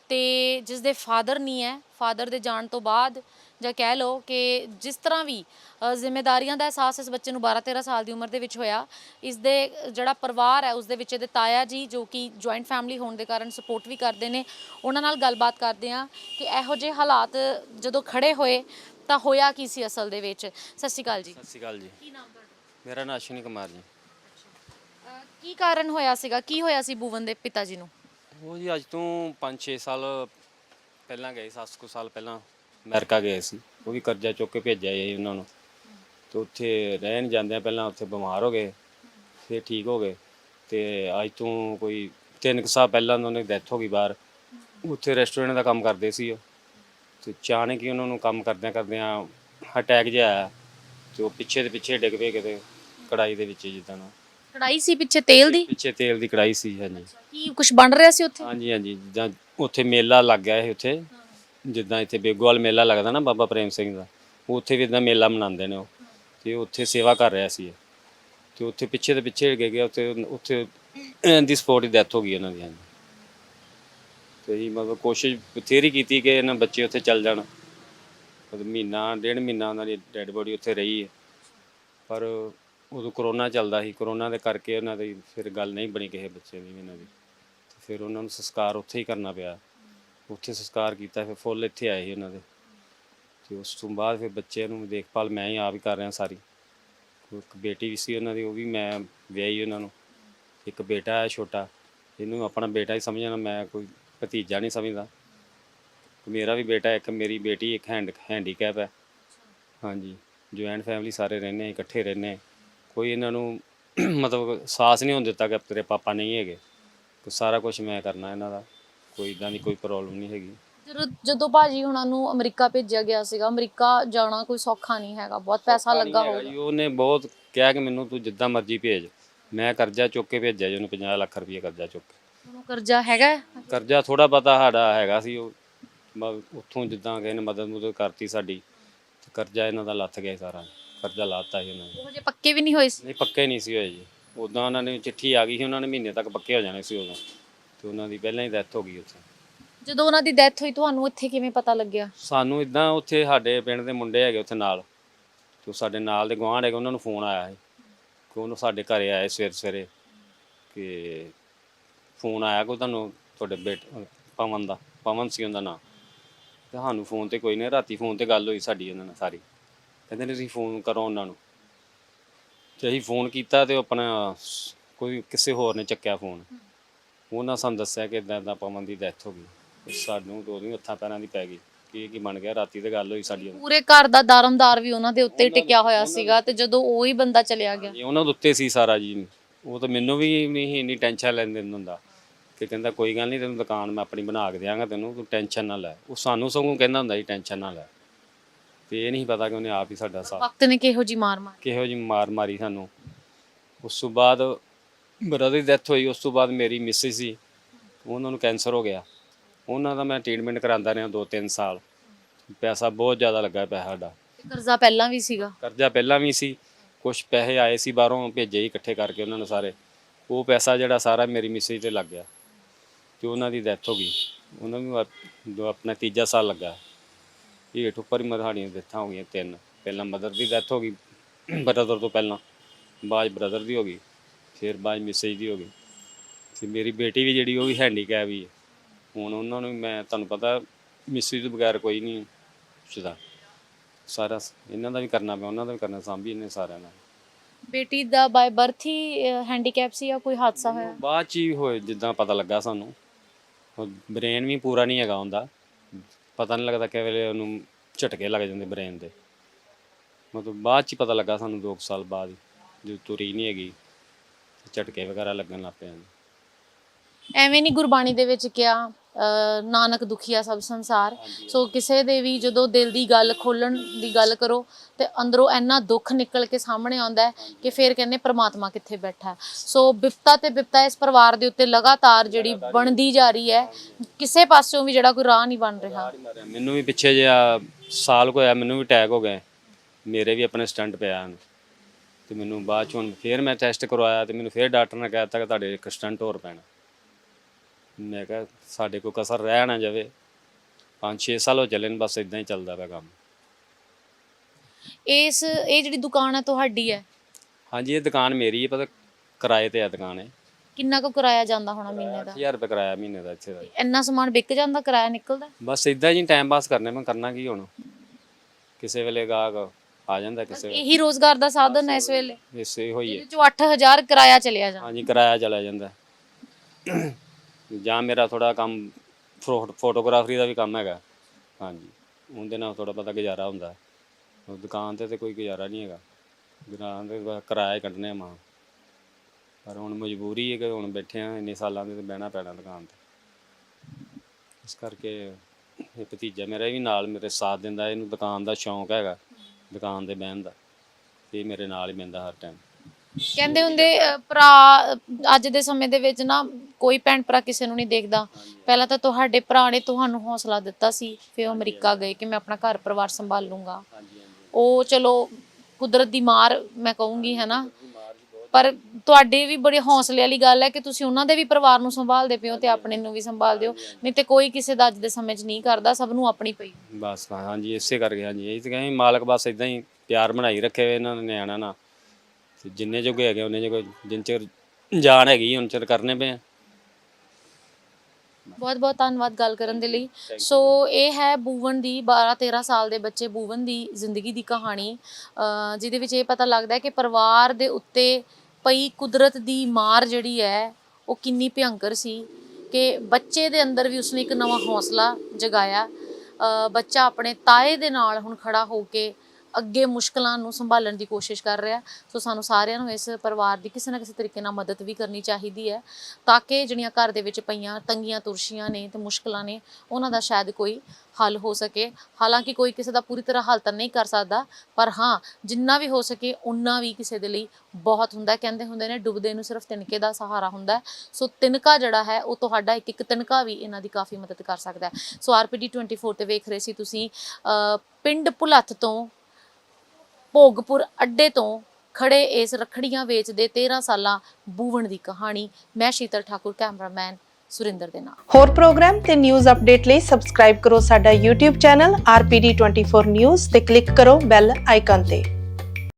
[SPEAKER 1] ਤੇ ਜਿਸ ਦੇ ਫਾਦਰ ਨਹੀਂ ਹੈ। ਫਾਦਰ ਦੇ ਜਾਣ ਤੋਂ ਬਾਅਦ ਜਾਂ ਕਹਿ ਲਓ ਕਿ ਜਿਸ ਤਰ੍ਹਾਂ ਵੀ ਅ, ਜ਼ਿੰਮੇਵਾਰੀਆਂ ਦਾ ਅਹਿਸਾਸ ਇਸ ਬੱਚੇ ਨੂੰ 12-13 ਸਾਲ ਦੀ ਉਮਰ ਦੇ ਵਿੱਚ ਹੋਇਆ। ਇਸ ਦੇ ਜਿਹੜਾ ਪਰਿਵਾਰ ਹੈ ਉਸ ਦੇ ਵਿੱਚ ਇਹਦੇ ਤਾਇਆ ਜੀ ਜੋ ਕਿ ਜੁਆਇੰਟ ਫੈਮਿਲੀ ਹੋਣ ਦੇ ਕਾਰਨ ਸਪੋਰਟ ਵੀ ਕਰਦੇ ਨੇ ਉਹਨਾਂ ਨਾਲ ਗੱਲਬਾਤ ਕਰਦੇ ਆ ਕਿ ਇਹੋ ਜਿਹੇ ਹਾਲਾਤ ਜਦੋਂ ਖੜੇ ਹੋਏ ਤਾਂ ਹੋਇਆ ਕੀ ਸੀ ਅਸਲ ਦੇ ਵਿੱਚ? ਸਤਿ ਸ਼੍ਰੀ ਅਕਾਲ ਜੀ।
[SPEAKER 3] ਸਤਿ ਸ਼੍ਰੀ ਅਕਾਲ ਜੀ।
[SPEAKER 1] ਕੀ ਨਾਮ ਤੁਹਾਡਾ?
[SPEAKER 3] ਮੇਰਾ ਨਾਮ ਅਸ਼ਵਨੀ ਕੁਮਾਰ ਜੀ।
[SPEAKER 1] ਕੀ ਕਾਰਨ ਹੋਇਆ ਸੀਗਾ? ਕੀ ਹੋਇਆ ਸੀ ਬੂਵਨ ਦੇ ਪਿਤਾ ਜੀ ਨੂੰ?
[SPEAKER 3] ਉਹ ਜੀ ਅੱਜ ਤੋਂ 5-6 ਸਾਲ ਪਹਿਲਾਂ ਗਏ 7 ਕੁ ਸਾਲ ਪਹਿਲਾਂ। ਅਮਰੀਕਾ ਗਏ ਸੀ। ਉਹ ਵੀ ਕਰਜ਼ਾ ਚੁੱਕ ਕੇ ਭੇਜਿਆ ਜੀ ਉਹਨਾਂ ਨੂੰ। ਤੇ ਉੱਥੇ ਰਹਿਣ ਜਾਂਦਿਆਂ ਪਹਿਲਾਂ ਉੱਥੇ ਬਿਮਾਰ ਹੋ ਗਏ ਫਿਰ ਠੀਕ ਹੋ ਗਏ। ਤੇ ਅੱਜ ਤੋਂ ਕੋਈ 3 ਸਾਲ ਪਹਿਲਾਂ ਉਹਨਾਂ ਦੀ ਡੈਥ ਹੋ ਗਈ ਬਾਹਰ। ਉੱਥੇ ਰੈਸਟੋਰੈਂਟ ਦਾ ਕੰਮ ਕਰਦੇ ਸੀ ਉਹ। ਤੇ ਅਚਾਨਕ ਹੀ ਉਹਨਾਂ ਨੂੰ ਕੰਮ ਕਰਦਿਆਂ ਕਰਦਿਆਂ ਅਟੈਕ ਜਿਹਾ ਆਇਆ। ਤੇ ਉਹ ਪਿੱਛੇ ਦੇ ਪਿੱਛੇ ਡਿੱਗ ਪਏ ਕਿਤੇ ਕੜਾਈ ਦੇ ਵਿੱਚ ਜਿੱਦਾਂ ਨਾ।
[SPEAKER 1] ਕੜਾਈ ਸੀ ਪਿੱਛੇ ਤੇਲ ਦੀ?
[SPEAKER 3] ਪਿੱਛੇ ਤੇਲ ਦੀ ਕੜਾਈ ਸੀ ਹਾਂਜੀ।
[SPEAKER 1] ਕੀ ਕੁਝ ਬਣ ਰਿਹਾ ਸੀ ਉੱਥੇ?
[SPEAKER 3] ਹਾਂਜੀ ਹਾਂਜੀ ਜਿੱਦਾਂ ਉੱਥੇ ਮੇਲਾ ਲੱਗ ਗਿਆ ਸੀ ਉੱਥੇ। ਜਿੱਦਾਂ ਇੱਥੇ ਬੇਗੋਵਾਲ ਮੇਲਾ ਲੱਗਦਾ ਨਾ ਬਾਬਾ ਪ੍ਰੇਮ ਸਿੰਘ ਦਾ, ਉੱਥੇ ਵੀ ਇਦਾਂ ਮੇਲਾ ਮਨਾਉਂਦੇ ਨੇ ਉਹ, ਤੇ ਉੱਥੇ ਸੇਵਾ ਕਰ ਰਿਹਾ ਸੀ ਇਹ। ਤੇ ਉੱਥੇ ਪਿੱਛੇ ਦੇ ਪਿੱਛੇ ਗਏ ਗਿਆ, ਉੱਥੇ ਉੱਥੇ ਦੀ ਸਪੋਰਟ ਦੀ ਡੈਥ ਹੋ ਗਈ ਇਹਨਾਂ ਦੀ, ਹਾਂਜੀ। ਤੇ ਅਸੀਂ ਮਤਲਬ ਕੋਸ਼ਿਸ਼ ਬਥੇਰੀ ਕੀਤੀ ਕਿ ਇਹਨਾਂ ਬੱਚੇ ਉੱਥੇ ਚੱਲ ਜਾਣ। ਪਰ ਮਹੀਨਾ, ਡੇਢ ਮਹੀਨਾ ਉਹਨਾਂ ਦੀ ਡੈੱਡ ਬੋਡੀ ਉੱਥੇ ਰਹੀ ਹੈ। ਪਰ ਉਦੋਂ ਕਰੋਨਾ ਚੱਲਦਾ ਸੀ ਕਰੋਨਾ ਦੇ ਕਰਕੇ ਉਹਨਾਂ ਦੀ ਫਿਰ ਗੱਲ ਨਹੀਂ ਬਣੀ ਕਿਸੇ ਬੱਚੇ ਦੀ ਵੀ ਇਹਨਾਂ ਦੀ। ਤੇ ਫਿਰ ਉਹਨਾਂ ਨੂੰ ਸੰਸਕਾਰ ਉੱਥੇ ਹੀ ਕਰਨਾ ਪਿਆ। ਉੱਥੇ ਸੰਸਕਾਰ ਕੀਤਾ, ਫਿਰ ਫੁੱਲ ਇੱਥੇ ਆਏ ਸੀ ਉਹਨਾਂ ਦੇ। ਤੇ ਉਸ ਤੋਂ ਬਾਅਦ ਫਿਰ ਬੱਚਿਆਂ ਨੂੰ ਦੇਖਭਾਲ ਮੈਂ ਹੀ ਆਪ ਹੀ ਕਰ ਰਿਹਾ ਸਾਰੀ। ਇੱਕ ਬੇਟੀ ਵੀ ਸੀ ਉਹਨਾਂ ਦੀ, ਉਹ ਵੀ ਮੈਂ ਵਿਆਹੀ ਉਹਨਾਂ ਨੂੰ। ਇੱਕ ਬੇਟਾ ਹੈ ਛੋਟਾ, ਇਹਨੂੰ ਆਪਣਾ ਬੇਟਾ ਹੀ ਸਮਝਣਾ, ਮੈਂ ਕੋਈ ਭਤੀਜਾ ਨਹੀਂ ਸਮਝਦਾ। ਮੇਰਾ ਵੀ ਬੇਟਾ ਇੱਕ, ਮੇਰੀ ਬੇਟੀ ਇੱਕ ਹੈਂਡ ਹੈਂਡੀਕੈਪ ਹੈ। ਹਾਂਜੀ ਜੁਆਇੰਟ ਫੈਮਿਲੀ ਸਾਰੇ ਰਹਿੰਦੇ, ਇਕੱਠੇ ਰਹਿੰਦੇ। ਕੋਈ ਇਹਨਾਂ ਨੂੰ ਮਤਲਬ ਸਾਹਸ ਨਹੀਂ ਹੋਣ ਦਿੱਤਾ ਕਿ ਤੇਰੇ ਪਾਪਾ ਨਹੀਂ ਹੈਗੇ। ਸਾਰਾ ਕੁਝ ਮੈਂ ਕਰਨਾ ਇਹਨਾਂ ਦਾ। ਕੋਈ ਇਦਾਂ ਦੀ ਕੋਈ ਪ੍ਰੋਬਲਮ ਨਹੀਂ ਹੈਗੀ।
[SPEAKER 1] ਜਦੋਂ ਜਦੋਂ ਭਾਜੀ ਹੁਣਾਂ ਨੂੰ ਅਮਰੀਕਾ ਭੇਜਿਆ ਗਿਆ ਸੀਗਾ ਅਮਰੀਕਾ ਜਾਣਾ ਕੋਈ ਸੌਖਾ ਨਹੀਂ ਹੈਗਾ ਬਹੁਤ ਪੈਸਾ ਲੱਗਾ ਹੋਊਗਾ।
[SPEAKER 3] ਜੀ, ਉਹਨੇ ਬਹੁਤ ਕਿਹਾ ਕਿ ਮੈਨੂੰ ਤੂੰ ਜਿੱਦਾਂ ਮਰਜ਼ੀ ਭੇਜ। ਮੈਂ ਕਰਜ਼ਾ ਚੁੱਕ ਕੇ ਭੇਜਿਆ ਜੀ ਉਹਨੂੰ 50 ਲੱਖ ਰੁਪਏ ਕਰਜ਼ਾ ਚੁੱਕ ਕੇ।
[SPEAKER 1] ਉਹਨੂੰ ਕਰਜ਼ਾ ਹੈਗਾ?
[SPEAKER 3] ਕਰਜ਼ਾ ਥੋੜਾ ਪਤਾ ਸਾਡਾ ਹੈਗਾ ਸੀ ਉਹ ਮ- ਉੱਥੋਂ ਜਿੱਦਾਂ ਕਿਸੇ ਨੇ ਮਦਦ ਮੁਦਦ ਕਰਤੀ ਸਾਡੀ ਤੇ ਕਰਜ਼ਾ ਇਹਨਾਂ ਦਾ ਲੱਥ ਗਿਆ ਸਾਰਾ ਕਰਜ਼ਾ ਲਾਤਾ ਸੀ ਉਹਨਾਂ ਨੇ।
[SPEAKER 1] ਉਹ ਜੇ ਪੱਕੇ ਵੀ ਨਹੀਂ ਹੋਏ ਸੀ?
[SPEAKER 3] ਨਹੀਂ ਪੱਕੇ ਨਹੀਂ ਸੀ ਹੋਏ ਜੀ। ਉਦਾਂ ਉਹਨਾਂ ਨੇ ਚਿੱਠੀ ਆ ਗਈ ਸੀ ਉਹਨਾਂ ਨੇ ਮਹੀਨੇ ਤੱਕ ਪੱਕੇ ਹੋ ਜਾਣੇ ਸੀ ਉਦੋਂ। ਤੇ ਉਹਨਾਂ ਦੀ ਪਹਿਲਾਂ ਹੀ ਡੈਥ ਹੋ ਗਈ ਉੱਥੇ।
[SPEAKER 1] ਜਦੋਂ ਉਹਨਾਂ ਦੀ ਡੈਥ ਹੋਈ ਤੁਹਾਨੂੰ ਇੱਥੇ ਕਿਵੇਂ ਪਤਾ ਲੱਗਿਆ?
[SPEAKER 3] ਸਾਨੂੰ ਇਦਾਂ ਉੱਥੇ ਸਾਡੇ ਪਿੰਡ ਦੇ ਮੁੰਡੇ ਹੈਗੇ ਉੱਥੇ ਨਾਲ। ਤੇ ਉਹ ਸਾਡੇ ਨਾਲ ਦੇ ਗੁਆਂਢ ਹੈਗੇ ਉਹਨਾਂ ਨੂੰ ਫੋਨ ਆਇਆ ਸੀ ਕਿ ਉਹਨੂੰ ਸਾਡੇ ਘਰੇ ਆਏ ਸਵੇਰ ਸਵੇਰੇ ਕਿ ਫੋਨ ਆਇਆ ਕੋਈ ਤੁਹਾਨੂੰ ਤੁਹਾਡੇ ਬੇਟ ਪਵਨ ਦਾ ਪਵਨ ਸੀ ਉਹਦਾ ਨਾਂ ਤੇ ਸਾਨੂੰ ਫੋਨ ਤੇ ਕੋਈ ਨਹੀਂ ਰਾਤੀ ਫੋਨ ਤੇ ਗੱਲ ਹੋਈ ਸਾਡੀ ਉਹਨਾਂ ਨਾਲ ਸਾਰੀ। ਕਹਿੰਦੇ ਨੇ ਤੁਸੀਂ ਫੋਨ ਕਰੋ ਉਹਨਾਂ ਨੂੰ। ਤੇ ਅਸੀਂ ਫੋਨ ਕੀਤਾ ਤੇ ਆਪਣਾ ਕੋਈ ਕਿਸੇ ਹੋਰ ਨੇ ਚੱਕਿਆ ਫੋਨ ਉਹਨਾਂ ਸਾਨੂੰ ਦੱਸਿਆ ਕਿ ਇਦਾਂ ਇਦਾਂ ਪਵਨ ਦੀ ਡੈਥ ਹੋ ਗਈ। ਤੇ ਸਾਨੂੰ ਤਾਂ ਉਹਦੀ ਹੱਥਾਂ ਪੈਰਾਂ ਦੀ ਪੈ ਗਈ। ਕਿ ਇਹ ਕੀ ਬਣ ਗਿਆ? ਰਾਤੀ ਤੇ ਗੱਲ ਹੋਈ ਸਾਡੀ।
[SPEAKER 1] ਪੂਰੇ ਘਰ ਦਾ ਦਾਰਮਦਾਰ ਵੀ ਉਹਨਾਂ ਦੇ ਉੱਤੇ ਹੀ ਟਿਕਿਆ ਹੋਇਆ ਸੀਗਾ ਤੇ ਜਦੋਂ ਉਹ ਹੀ ਬੰਦਾ ਚਲਿਆ ਗਿਆ।
[SPEAKER 3] ਜੀ ਉਹਨਾਂ ਦੇ ਉੱਤੇ ਸੀ ਸਾਰਾ ਜੀ। ਉਹ ਤਾਂ ਮੈਨੂੰ ਵੀ ਨਹੀਂ ਇੰਨੀ ਟੈਨਸ਼ਨ ਲੈਣ ਦਿੰਦਾ। ਹੁੰਦਾ ਕਿ ਕਹਿੰਦਾ ਕੋਈ ਗੱਲ ਨਹੀਂ ਤੈਨੂੰ ਦੁਕਾਨ ਮੈਂ ਆਪਣੀ ਬਣਾ ਕੇ ਦਿਆਂਗਾ ਤੈਨੂੰ ਤੂੰ ਟੈਨਸ਼ਨ ਨਾ ਲੈ। ਉਹ ਸਾਨੂੰ ਸਗੋਂ ਕਹਿੰਦਾ ਹੁੰਦਾ ਸੀ ਟੈਨਸ਼ਨ ਨਾ ਲੈ। ਤੇ ਇਹ ਨਹੀਂ ਪਤਾ ਕਿ ਉਹਨੇ ਆਪ ਹੀ ਸਾਡਾ ਸਾਥ
[SPEAKER 1] ਵਕਤ ਨੇ ਕਿਹੋ ਜੀ ਮਾਰ ਮਾਰੀ।
[SPEAKER 3] ਕਿਹੋ ਜੀ ਮਾਰ ਮਾਰੀ ਸਾਨੂੰ। ਉਸ ਤੋਂ ਬਾਅਦ ਬ੍ਰਦਰ ਦੀ ਡੈਥ ਹੋਈ ਉਸ ਤੋਂ ਬਾਅਦ ਮੇਰੀ ਮਿਸਿਸ ਸੀ ਉਹਨਾਂ ਨੂੰ ਕੈਂਸਰ ਹੋ ਗਿਆ। ਉਹਨਾਂ ਦਾ ਮੈਂ ਟ੍ਰੀਟਮੈਂਟ ਕਰਾਉਂਦਾ ਰਿਹਾ 2-3 ਸਾਲ। ਪੈਸਾ ਬਹੁਤ ਜ਼ਿਆਦਾ ਲੱਗਾ ਪੈਸਾ ਸਾਡਾ।
[SPEAKER 1] ਕਰਜ਼ਾ ਪਹਿਲਾਂ ਵੀ ਸੀਗਾ?
[SPEAKER 3] ਕਰਜ਼ਾ ਪਹਿਲਾਂ ਵੀ ਸੀ। ਕੁਝ ਪੈਸੇ ਆਏ ਸੀ ਬਾਹਰੋਂ ਭੇਜੇ ਇਕੱਠੇ ਕਰਕੇ ਉਹਨਾਂ ਨੂੰ ਸਾਰੇ। ਉਹ ਪੈਸਾ ਜਿਹੜਾ ਸਾਰਾ ਮੇਰੀ ਮਿਸੇਜ ਤੇ ਲੱਗ ਗਿਆ ਤੇ ਉਹਨਾਂ ਦੀ ਡੈਥ ਹੋ ਗਈ। ਉਹਨਾਂ ਨੂੰ ਆਪਣਾ ਤੀਜਾ ਸਾਲ ਲੱਗਾ। ਇਹ ਉੱਪਰ ਹੀ ਮਰਹਾੜੀਆਂ ਡੈਥਾਂ ਹੋ ਗਈਆਂ ਤਿੰਨ। ਪਹਿਲਾਂ ਮਦਰ ਦੀ ਡੈਥ ਹੋ ਗਈ ਬ੍ਰਦਰ ਤੋਂ ਪਹਿਲਾਂ। ਬਾਅਦ ਬ੍ਰਦਰ ਦੀ ਹੋ ਗਈ। ਫਿਰ ਬਾਅਦ ਮਿਸੇਜ ਦੀ ਹੋ ਗਈ। ਤੇ ਮੇਰੀ ਬੇਟੀ ਵੀ ਜਿਹੜੀ ਉਹ ਵੀ ਹੈਂਡੀਕੈਪ ਹੀ ਹੈ। ਹੁਣ ਉਹਨਾਂ ਨੂੰ ਮੈਂ ਤੁਹਾਨੂੰ ਪਤਾ ਮਿਸੇਜ ਤੋਂ ਬਗੈਰ ਕੋਈ ਨਹੀਂ ਪੁੱਛਦਾ। ਸਾਰਾ ਇਹਨਾਂ ਦਾ ਵੀ ਕਰਨਾ ਪਿਆ ਉਹਨਾਂ ਦਾ ਵੀ ਕਰਨਾ ਸਾਂਭੀ ਇਹਨੇ ਸਾਰਿਆਂ ਦਾ।
[SPEAKER 1] ਬੇਟੀ ਦਾ ਬਾਈ ਬਰਥ ਹੀ ਹੈਂਡੀਕੈਪ ਸੀ ਜਾਂ ਕੋਈ ਹਾਦਸਾ ਹੋਇਆ?
[SPEAKER 3] ਬਾਅਦ ਚ ਹੀ ਹੋਏ ਜਿੱਦਾਂ ਪਤਾ ਲੱਗਾ ਸਾਨੂੰ। ਬ੍ਰੇਨ ਵੀ ਪੂਰਾ ਨਹੀਂ ਹੈਗਾ ਹੁੰਦਾ। ਪਤਾ ਨਹੀਂ ਲੱਗਦਾ ਕਿ ਵੇਲੇ ਉਹਨੂੰ ਝਟਕੇ ਲੱਗ ਜਾਂਦੇ ਬ੍ਰੇਨ ਦੇ। ਮਤਲਬ ਬਾਅਦ ਚ ਪਤਾ ਲੱਗਾ ਸਾਨੂੰ 2 ਸਾਲ ਬਾਅਦ ਜਦੋਂ ਤੁਰੀ ਨਹੀਂ ਹੈਗੀ। ਝਟਕੇ ਵਗੈਰਾ ਲੱਗਣ ਲੱਗ ਪਏ ਹਨ।
[SPEAKER 1] ਐਵੇਂ ਨਹੀਂ ਗੁਰਬਾਣੀ ਦੇ ਵਿੱਚ ਕਿਹਾ ਅਹ, ਨਾਨਕ ਦੁਖੀਆ ਸਭ ਸੰਸਾਰ। ਸੋ ਕਿਸੇ ਦੇ ਵੀ ਜਦੋਂ ਦਿਲ ਦੀ ਗੱਲ ਖੋਲਣ ਦੀ ਗੱਲ ਕਰੋ ਤੇ ਅੰਦਰੋਂ ਇੰਨਾ ਦੁੱਖ ਨਿਕਲ ਕੇ ਸਾਹਮਣੇ ਆਉਂਦਾ ਹੈ ਕਿ ਫਿਰ ਕਹਿੰਦੇ ਪ੍ਰਮਾਤਮਾ ਕਿੱਥੇ ਬੈਠਾ ਹੈ। ਸੋ ਬਿਪਤਾ ਤੇ ਬਿਪਤਾ ਇਸ ਪਰਿਵਾਰ ਦੇ ਉੱਤੇ ਲਗਾਤਾਰ ਜਿਹੜੀ ਬਣਦੀ ਜਾ ਰਹੀ ਹੈ ਕਿਸੇ ਪਾਸਿਓਂ ਵੀ ਜਿਹੜਾ ਕੋਈ ਰਾਹ ਨਹੀਂ ਬਣ ਰਿਹਾ।
[SPEAKER 3] ਮੈਨੂੰ ਵੀ ਪਿੱਛੇ ਜਿਹਾ ਸਾਲ ਕੁ ਹੋਇਆ ਮੈਨੂੰ ਵੀ ਅਟੈਕ ਹੋ ਗਏ ਮੇਰੇ ਵੀ ਆਪਣੇ ਸਟੰਟ ਪਿਆ ਹਨ। ਤੇ ਮੈਨੂੰ ਬਾਅਦ ਚ ਹੁਣ ਫੇਰ ਮੈਂ ਟੈਸਟ ਕਰਵਾਇਆ ਤੇ ਮੈਨੂੰ ਫੇਰ ਡਾਕਟਰ ਨੇ ਕਹਿ ਦਿੱਤਾ ਕਿ ਤੁਹਾਡੇ ਇੱਕ ਸਟੰਟ ਹੋਰ ਪੈਣਾ। ਮੈਂ ਕਿਹਾ ਸਾਡੇ ਕੋਲ ਕਸਰ ਰਹਿ ਨਾ ਜਾਵੇ। 5-6 ਸਾਲ ਹੋ ਚੱਲੇ ਨੇ ਬਸ ਇਦਾਂ ਹੀ ਚੱਲਦਾ ਪਿਆ ਕੰਮ।
[SPEAKER 1] ਇਸ ਇਹ ਜਿਹੜੀ ਦੁਕਾਨ ਹੈ ਤੁਹਾਡੀ ਹੈ?
[SPEAKER 3] ਹਾਂਜੀ ਇਹ ਦੁਕਾਨ ਮੇਰੀ ਹੈ ਪਤਾ ਕਿਰਾਏ ਤੇ ਆ ਦੁਕਾਨ ਹੈ
[SPEAKER 1] ਕਿੰਨਾ ਕੁ ਕਿਰਾਇਆ ਜਾਂਦਾ ਹੋਣਾ ਮਹੀਨੇ ਦਾ?
[SPEAKER 3] 1000 ਰੁਪਏ ਕਿਰਾਇਆ ਮਹੀਨੇ ਦਾ ਇੱਥੇ ਦਾ।
[SPEAKER 1] ਇੰਨਾ ਸਮਾਨ ਵਿਕ ਜਾਂਦਾ ਕਿਰਾਇਆ ਨਿਕਲਦਾ?
[SPEAKER 3] ਬਸ ਇਦਾਂ ਜੀ ਟਾਈਮ ਪਾਸ ਕਰਨੇ ਮੈਂ ਕਰਨਾ ਕੀ ਹੁਣ? ਕਿਸੇ ਵੇਲੇ ਗਾਹਕ ਆ ਜਾਂਦਾ ਕਿਸੇ ਵੇਲੇ
[SPEAKER 1] ਇਹੀ ਰੋਜ਼ਗਾਰ ਦਾ ਸਾਧਨ ਹੈ ਇਸ ਵੇਲੇ।
[SPEAKER 3] ਇਸੇ ਹੋਈ ਹੈ
[SPEAKER 1] ਚੋਂ 8000 ਕਿਰਾਇਆ ਚਲਿਆ ਜਾਂਦਾ।
[SPEAKER 3] ਹਾਂਜੀ ਕਿਰਾਇਆ ਚਲਾ ਜਾਂਦਾ। ਜਾਂ ਮੇਰਾ ਥੋੜਾ ਕੰਮ ਫੋਟੋ- ਫੋਟੋਗ੍ਰਾਫਰੀ ਦਾ ਵੀ ਕੰਮ ਹੈਗਾ। ਹਾਂਜੀ ਉਹਦੇ ਨਾਲ ਥੋੜਾ ਪਤਾ ਗੁਜ਼ਾਰਾ ਹੁੰਦਾ। ਦੁਕਾਨ ਤੇ ਤੇ ਕੋਈ ਗੁਜ਼ਾਰਾ ਨਹੀਂ ਹੈਗਾ। ਦੁਕਾਨ ਤੇ ਬਸ ਕਿਰਾਇਆ ਹੀ ਕੱਢਨੇ ਆ ਮਾਂ। ਪਰ ਹੁਣ ਮਜਬੂਰੀ ਹੈ ਕਿ ਹੁਣ ਬੈਠੇ ਆ ਇੰਨੇ ਸਾਲਾਂ ਦੇ ਤੇ ਬਹਿਣਾ ਪੈਣਾ ਦੁਕਾਨ ਤੇ। ਇਸ ਕਰਕੇ ਇਹ ਭਤੀਜਾ ਮੇਰਾ ਵੀ ਨਾਲ ਮੇਰੇ ਸਾਥ ਦਿੰਦਾ ਇਹਨੂੰ ਦੁਕਾਨ ਦਾ ਸ਼ੌਂਕ ਹੈਗਾ। ਦੁਕਾਨ ਤੇ ਬਹਿਣ ਦਾ ਇਹ ਮੇਰੇ ਨਾਲ ਹੀ ਬਹਿੰਦਾ ਹਰ ਟਾਈਮ
[SPEAKER 1] ਕਹਿੰਦੇ ਹੁੰਦੇ ਭਰਾ ਅੱਜ ਦੇ ਸਮੇਂ ਦੇ ਵਿੱਚ ਨਾ ਕੋਈ ਭੈਣ ਭਰਾ ਕਿਸੇ ਨੂੰ ਨਹੀਂ ਦੇਖਦਾ। ਪਹਿਲਾਂ ਤਾਂ ਤੁਹਾਡੇ ਭਰਾ ਨੇ ਤੁਹਾਨੂੰ ਹੌਸਲਾ ਦਿੱਤਾ ਸੀ ਫਿਰ ਉਹ ਅਮਰੀਕਾ ਗਏ ਕਿ ਮੈਂ ਆਪਣਾ ਘਰ ਪਰਿਵਾਰ ਸੰਭਾਲ ਲੂੰਗਾ। ਉਹ ਚਲੋ ਕੁਦਰਤ ਦੀ ਮਾਰ ਮੈਂ ਕਹੂੰਗੀ ਹੈ ਨਾ ਪਰ ਤੁਹਾਡੇ ਵੀ ਬੜੇ ਹੌਸਲੇ ਵਾਲੀ ਗੱਲ ਹੈ ਕਿ ਤੁਸੀਂ ਉਹਨਾਂ ਦੇ ਵੀ ਪਰਿਵਾਰ ਨੂੰ ਸੰਭਾਲਦੇ ਪਿਓ ਤੇ ਆਪਣੇ ਨੂੰ ਵੀ ਸੰਭਾਲਦੇ ਹੋ। ਨਹੀਂ ਤੇ ਕੋਈ ਕਿਸੇ ਦਾ ਅੱਜ ਦੇ ਸਮੇਂ 'ਚ ਨਹੀਂ ਕਰਦਾ ਸਭ ਨੂੰ ਆਪਣੀ ਪਈ।
[SPEAKER 3] ਬਸ ਹਾਂ- ਹਾਂਜੀ ਇਸੇ ਕਰਕੇ ਹਾਂਜੀ ਇਹ ਤਾਂ ਕਹਿੰਦੇ ਮਾਲਕ ਬਸ ਇਦਾਂ ਹੀ ਪਿਆਰ ਬਣਾਈ ਰੱਖੇ ਹੋਏ ਇਹਨਾਂ ਨੇ ਨਿਆਣਾ ਨਾਲ। ਤੇ ਜਿੰਨੇ ਜੋਗੇ ਹੈਗੇ ਉਹਨੇ ਜੋਗੇ ਜਿੰਨ ਚਿਰ ਜਾਨ ਹੈਗੀ ਉਨ ਚਿਰ ਕਰਨੇ ਪਏ ਆ।
[SPEAKER 1] ਬਹੁਤ ਬਹੁਤ ਧੰਨਵਾਦ ਗੱਲ ਕਰਨ ਦੇ ਲਈ। ਸੋ ਇਹ ਹੈ ਬੂਵਨ ਦੀ 12 13 ਸਾਲ ਦੇ ਬੱਚੇ ਬੂਵਨ ਦੀ ਜ਼ਿੰਦਗੀ ਦੀ ਕਹਾਣੀ। ਜਿਹਦੇ ਵਿੱਚ ਇਹ ਪਤਾ ਲੱਗਦਾ ਹੈ ਕਿ ਪਰਿਵਾਰ ਦੇ ਉੱਤੇ ਪਈ ਕੁਦਰਤ ਦੀ ਮਾਰ ਜਿਹੜੀ ਹੈ, ਉਹ ਕਿੰਨੀ ਭਿਅੰਕਰ ਸੀ ਕਿ ਬੱਚੇ ਦੇ ਅੰਦਰ ਵੀ ਉਸਨੇ ਇੱਕ ਨਵਾਂ ਹੌਸਲਾ ਜਗਾਇਆ। ਬੱਚਾ ਆਪਣੇ ਤਾਏ ਦੇ ਨਾਲ ਹੁਣ ਖੜਾ ਹੋ ਕੇ ਅੱਗੇ ਮੁਸ਼ਕਲਾਂ ਨੂੰ ਸੰਭਾਲਣ ਦੀ ਕੋਸ਼ਿਸ਼ ਕਰ ਰਿਹਾ। ਸੋ ਸਾਨੂੰ ਸਾਰਿਆਂ ਨੂੰ ਇਸ ਪਰਿਵਾਰ ਦੀ ਕਿਸੇ ਨਾ ਕਿਸੇ ਤਰੀਕੇ ਨਾਲ ਮਦਦ ਵੀ ਕਰਨੀ ਚਾਹੀਦੀ ਹੈ ਤਾਂ ਕਿ ਜਿਹੜੀਆਂ ਘਰ ਦੇ ਵਿੱਚ ਪਈਆਂ ਤੰਗੀਆਂ ਤੁਰਸ਼ੀਆਂ ਨੇ ਤੇ ਮੁਸ਼ਕਲਾਂ ਨੇ, ਉਹਨਾਂ ਦਾ ਸ਼ਾਇਦ ਕੋਈ ਹੱਲ ਹੋ ਸਕੇ। ਹਾਲਾਂਕਿ ਕੋਈ ਕਿਸੇ ਦਾ ਪੂਰੀ ਤਰ੍ਹਾਂ ਹੱਲ ਤਾਂ ਨਹੀਂ ਕਰ ਸਕਦਾ, ਪਰ ਹਾਂ, ਜਿੰਨਾ ਵੀ ਹੋ ਸਕੇ ਉਨਾ ਵੀ ਕਿਸੇ ਦੇ ਲਈ ਬਹੁਤ ਹੁੰਦਾ ਕਹਿੰਦੇ ਹੁੰਦੇ ਨੇ, ਡੁੱਬਦੇ ਨੂੰ ਸਿਰਫ ਤਿਨਕੇ ਦਾ ਸਹਾਰਾ ਹੁੰਦਾ ਸੋ ਤਿਨਕਾ ਜਿਹੜਾ ਹੈ, ਉਹ ਤੁਹਾਡਾ ਇੱਕ ਇੱਕ ਤਿਨਕਾ ਵੀ ਇਹਨਾਂ ਦੀ ਕਾਫੀ ਮਦਦ ਕਰ ਸਕਦਾ ਹੈ। ਸੋ ਆਰਪੀਡੀ 24 ਤੇ ਵੇਖ ਰਹੇ ਸੀ ਤੁਸੀਂ ਪਿੰਡ ਭੁਲੱਥ ਤੋਂ ਭੋਗਪੁਰ ਅੱਡੇ ਤੋਂ ਖੜੇ ਇਸ ਰਖੜੀਆਂ ਵੇਚਦੇ 13 ਸਾਲਾਂ ਬੂਵਣ ਦੀ ਕਹਾਣੀ। ਮੈਂ ਸ਼ੀਤਲ ਠਾਕੁਰ, ਕੈਮਰਾਮੈਨ ਸੁਰਿੰਦਰ ਦੇ ਨਾਲ।
[SPEAKER 4] ਹੋਰ ਪ੍ਰੋਗਰਾਮ ਤੇ ਨਿਊਜ਼ ਅਪਡੇਟ ਲਈ ਸਬਸਕ੍ਰਾਈਬ ਕਰੋ ਸਾਡਾ YouTube ਚੈਨਲ RPD24 News ਤੇ ਕਲਿੱਕ ਕਰੋ ਬੈਲ ਆਈਕਨ ਤੇ।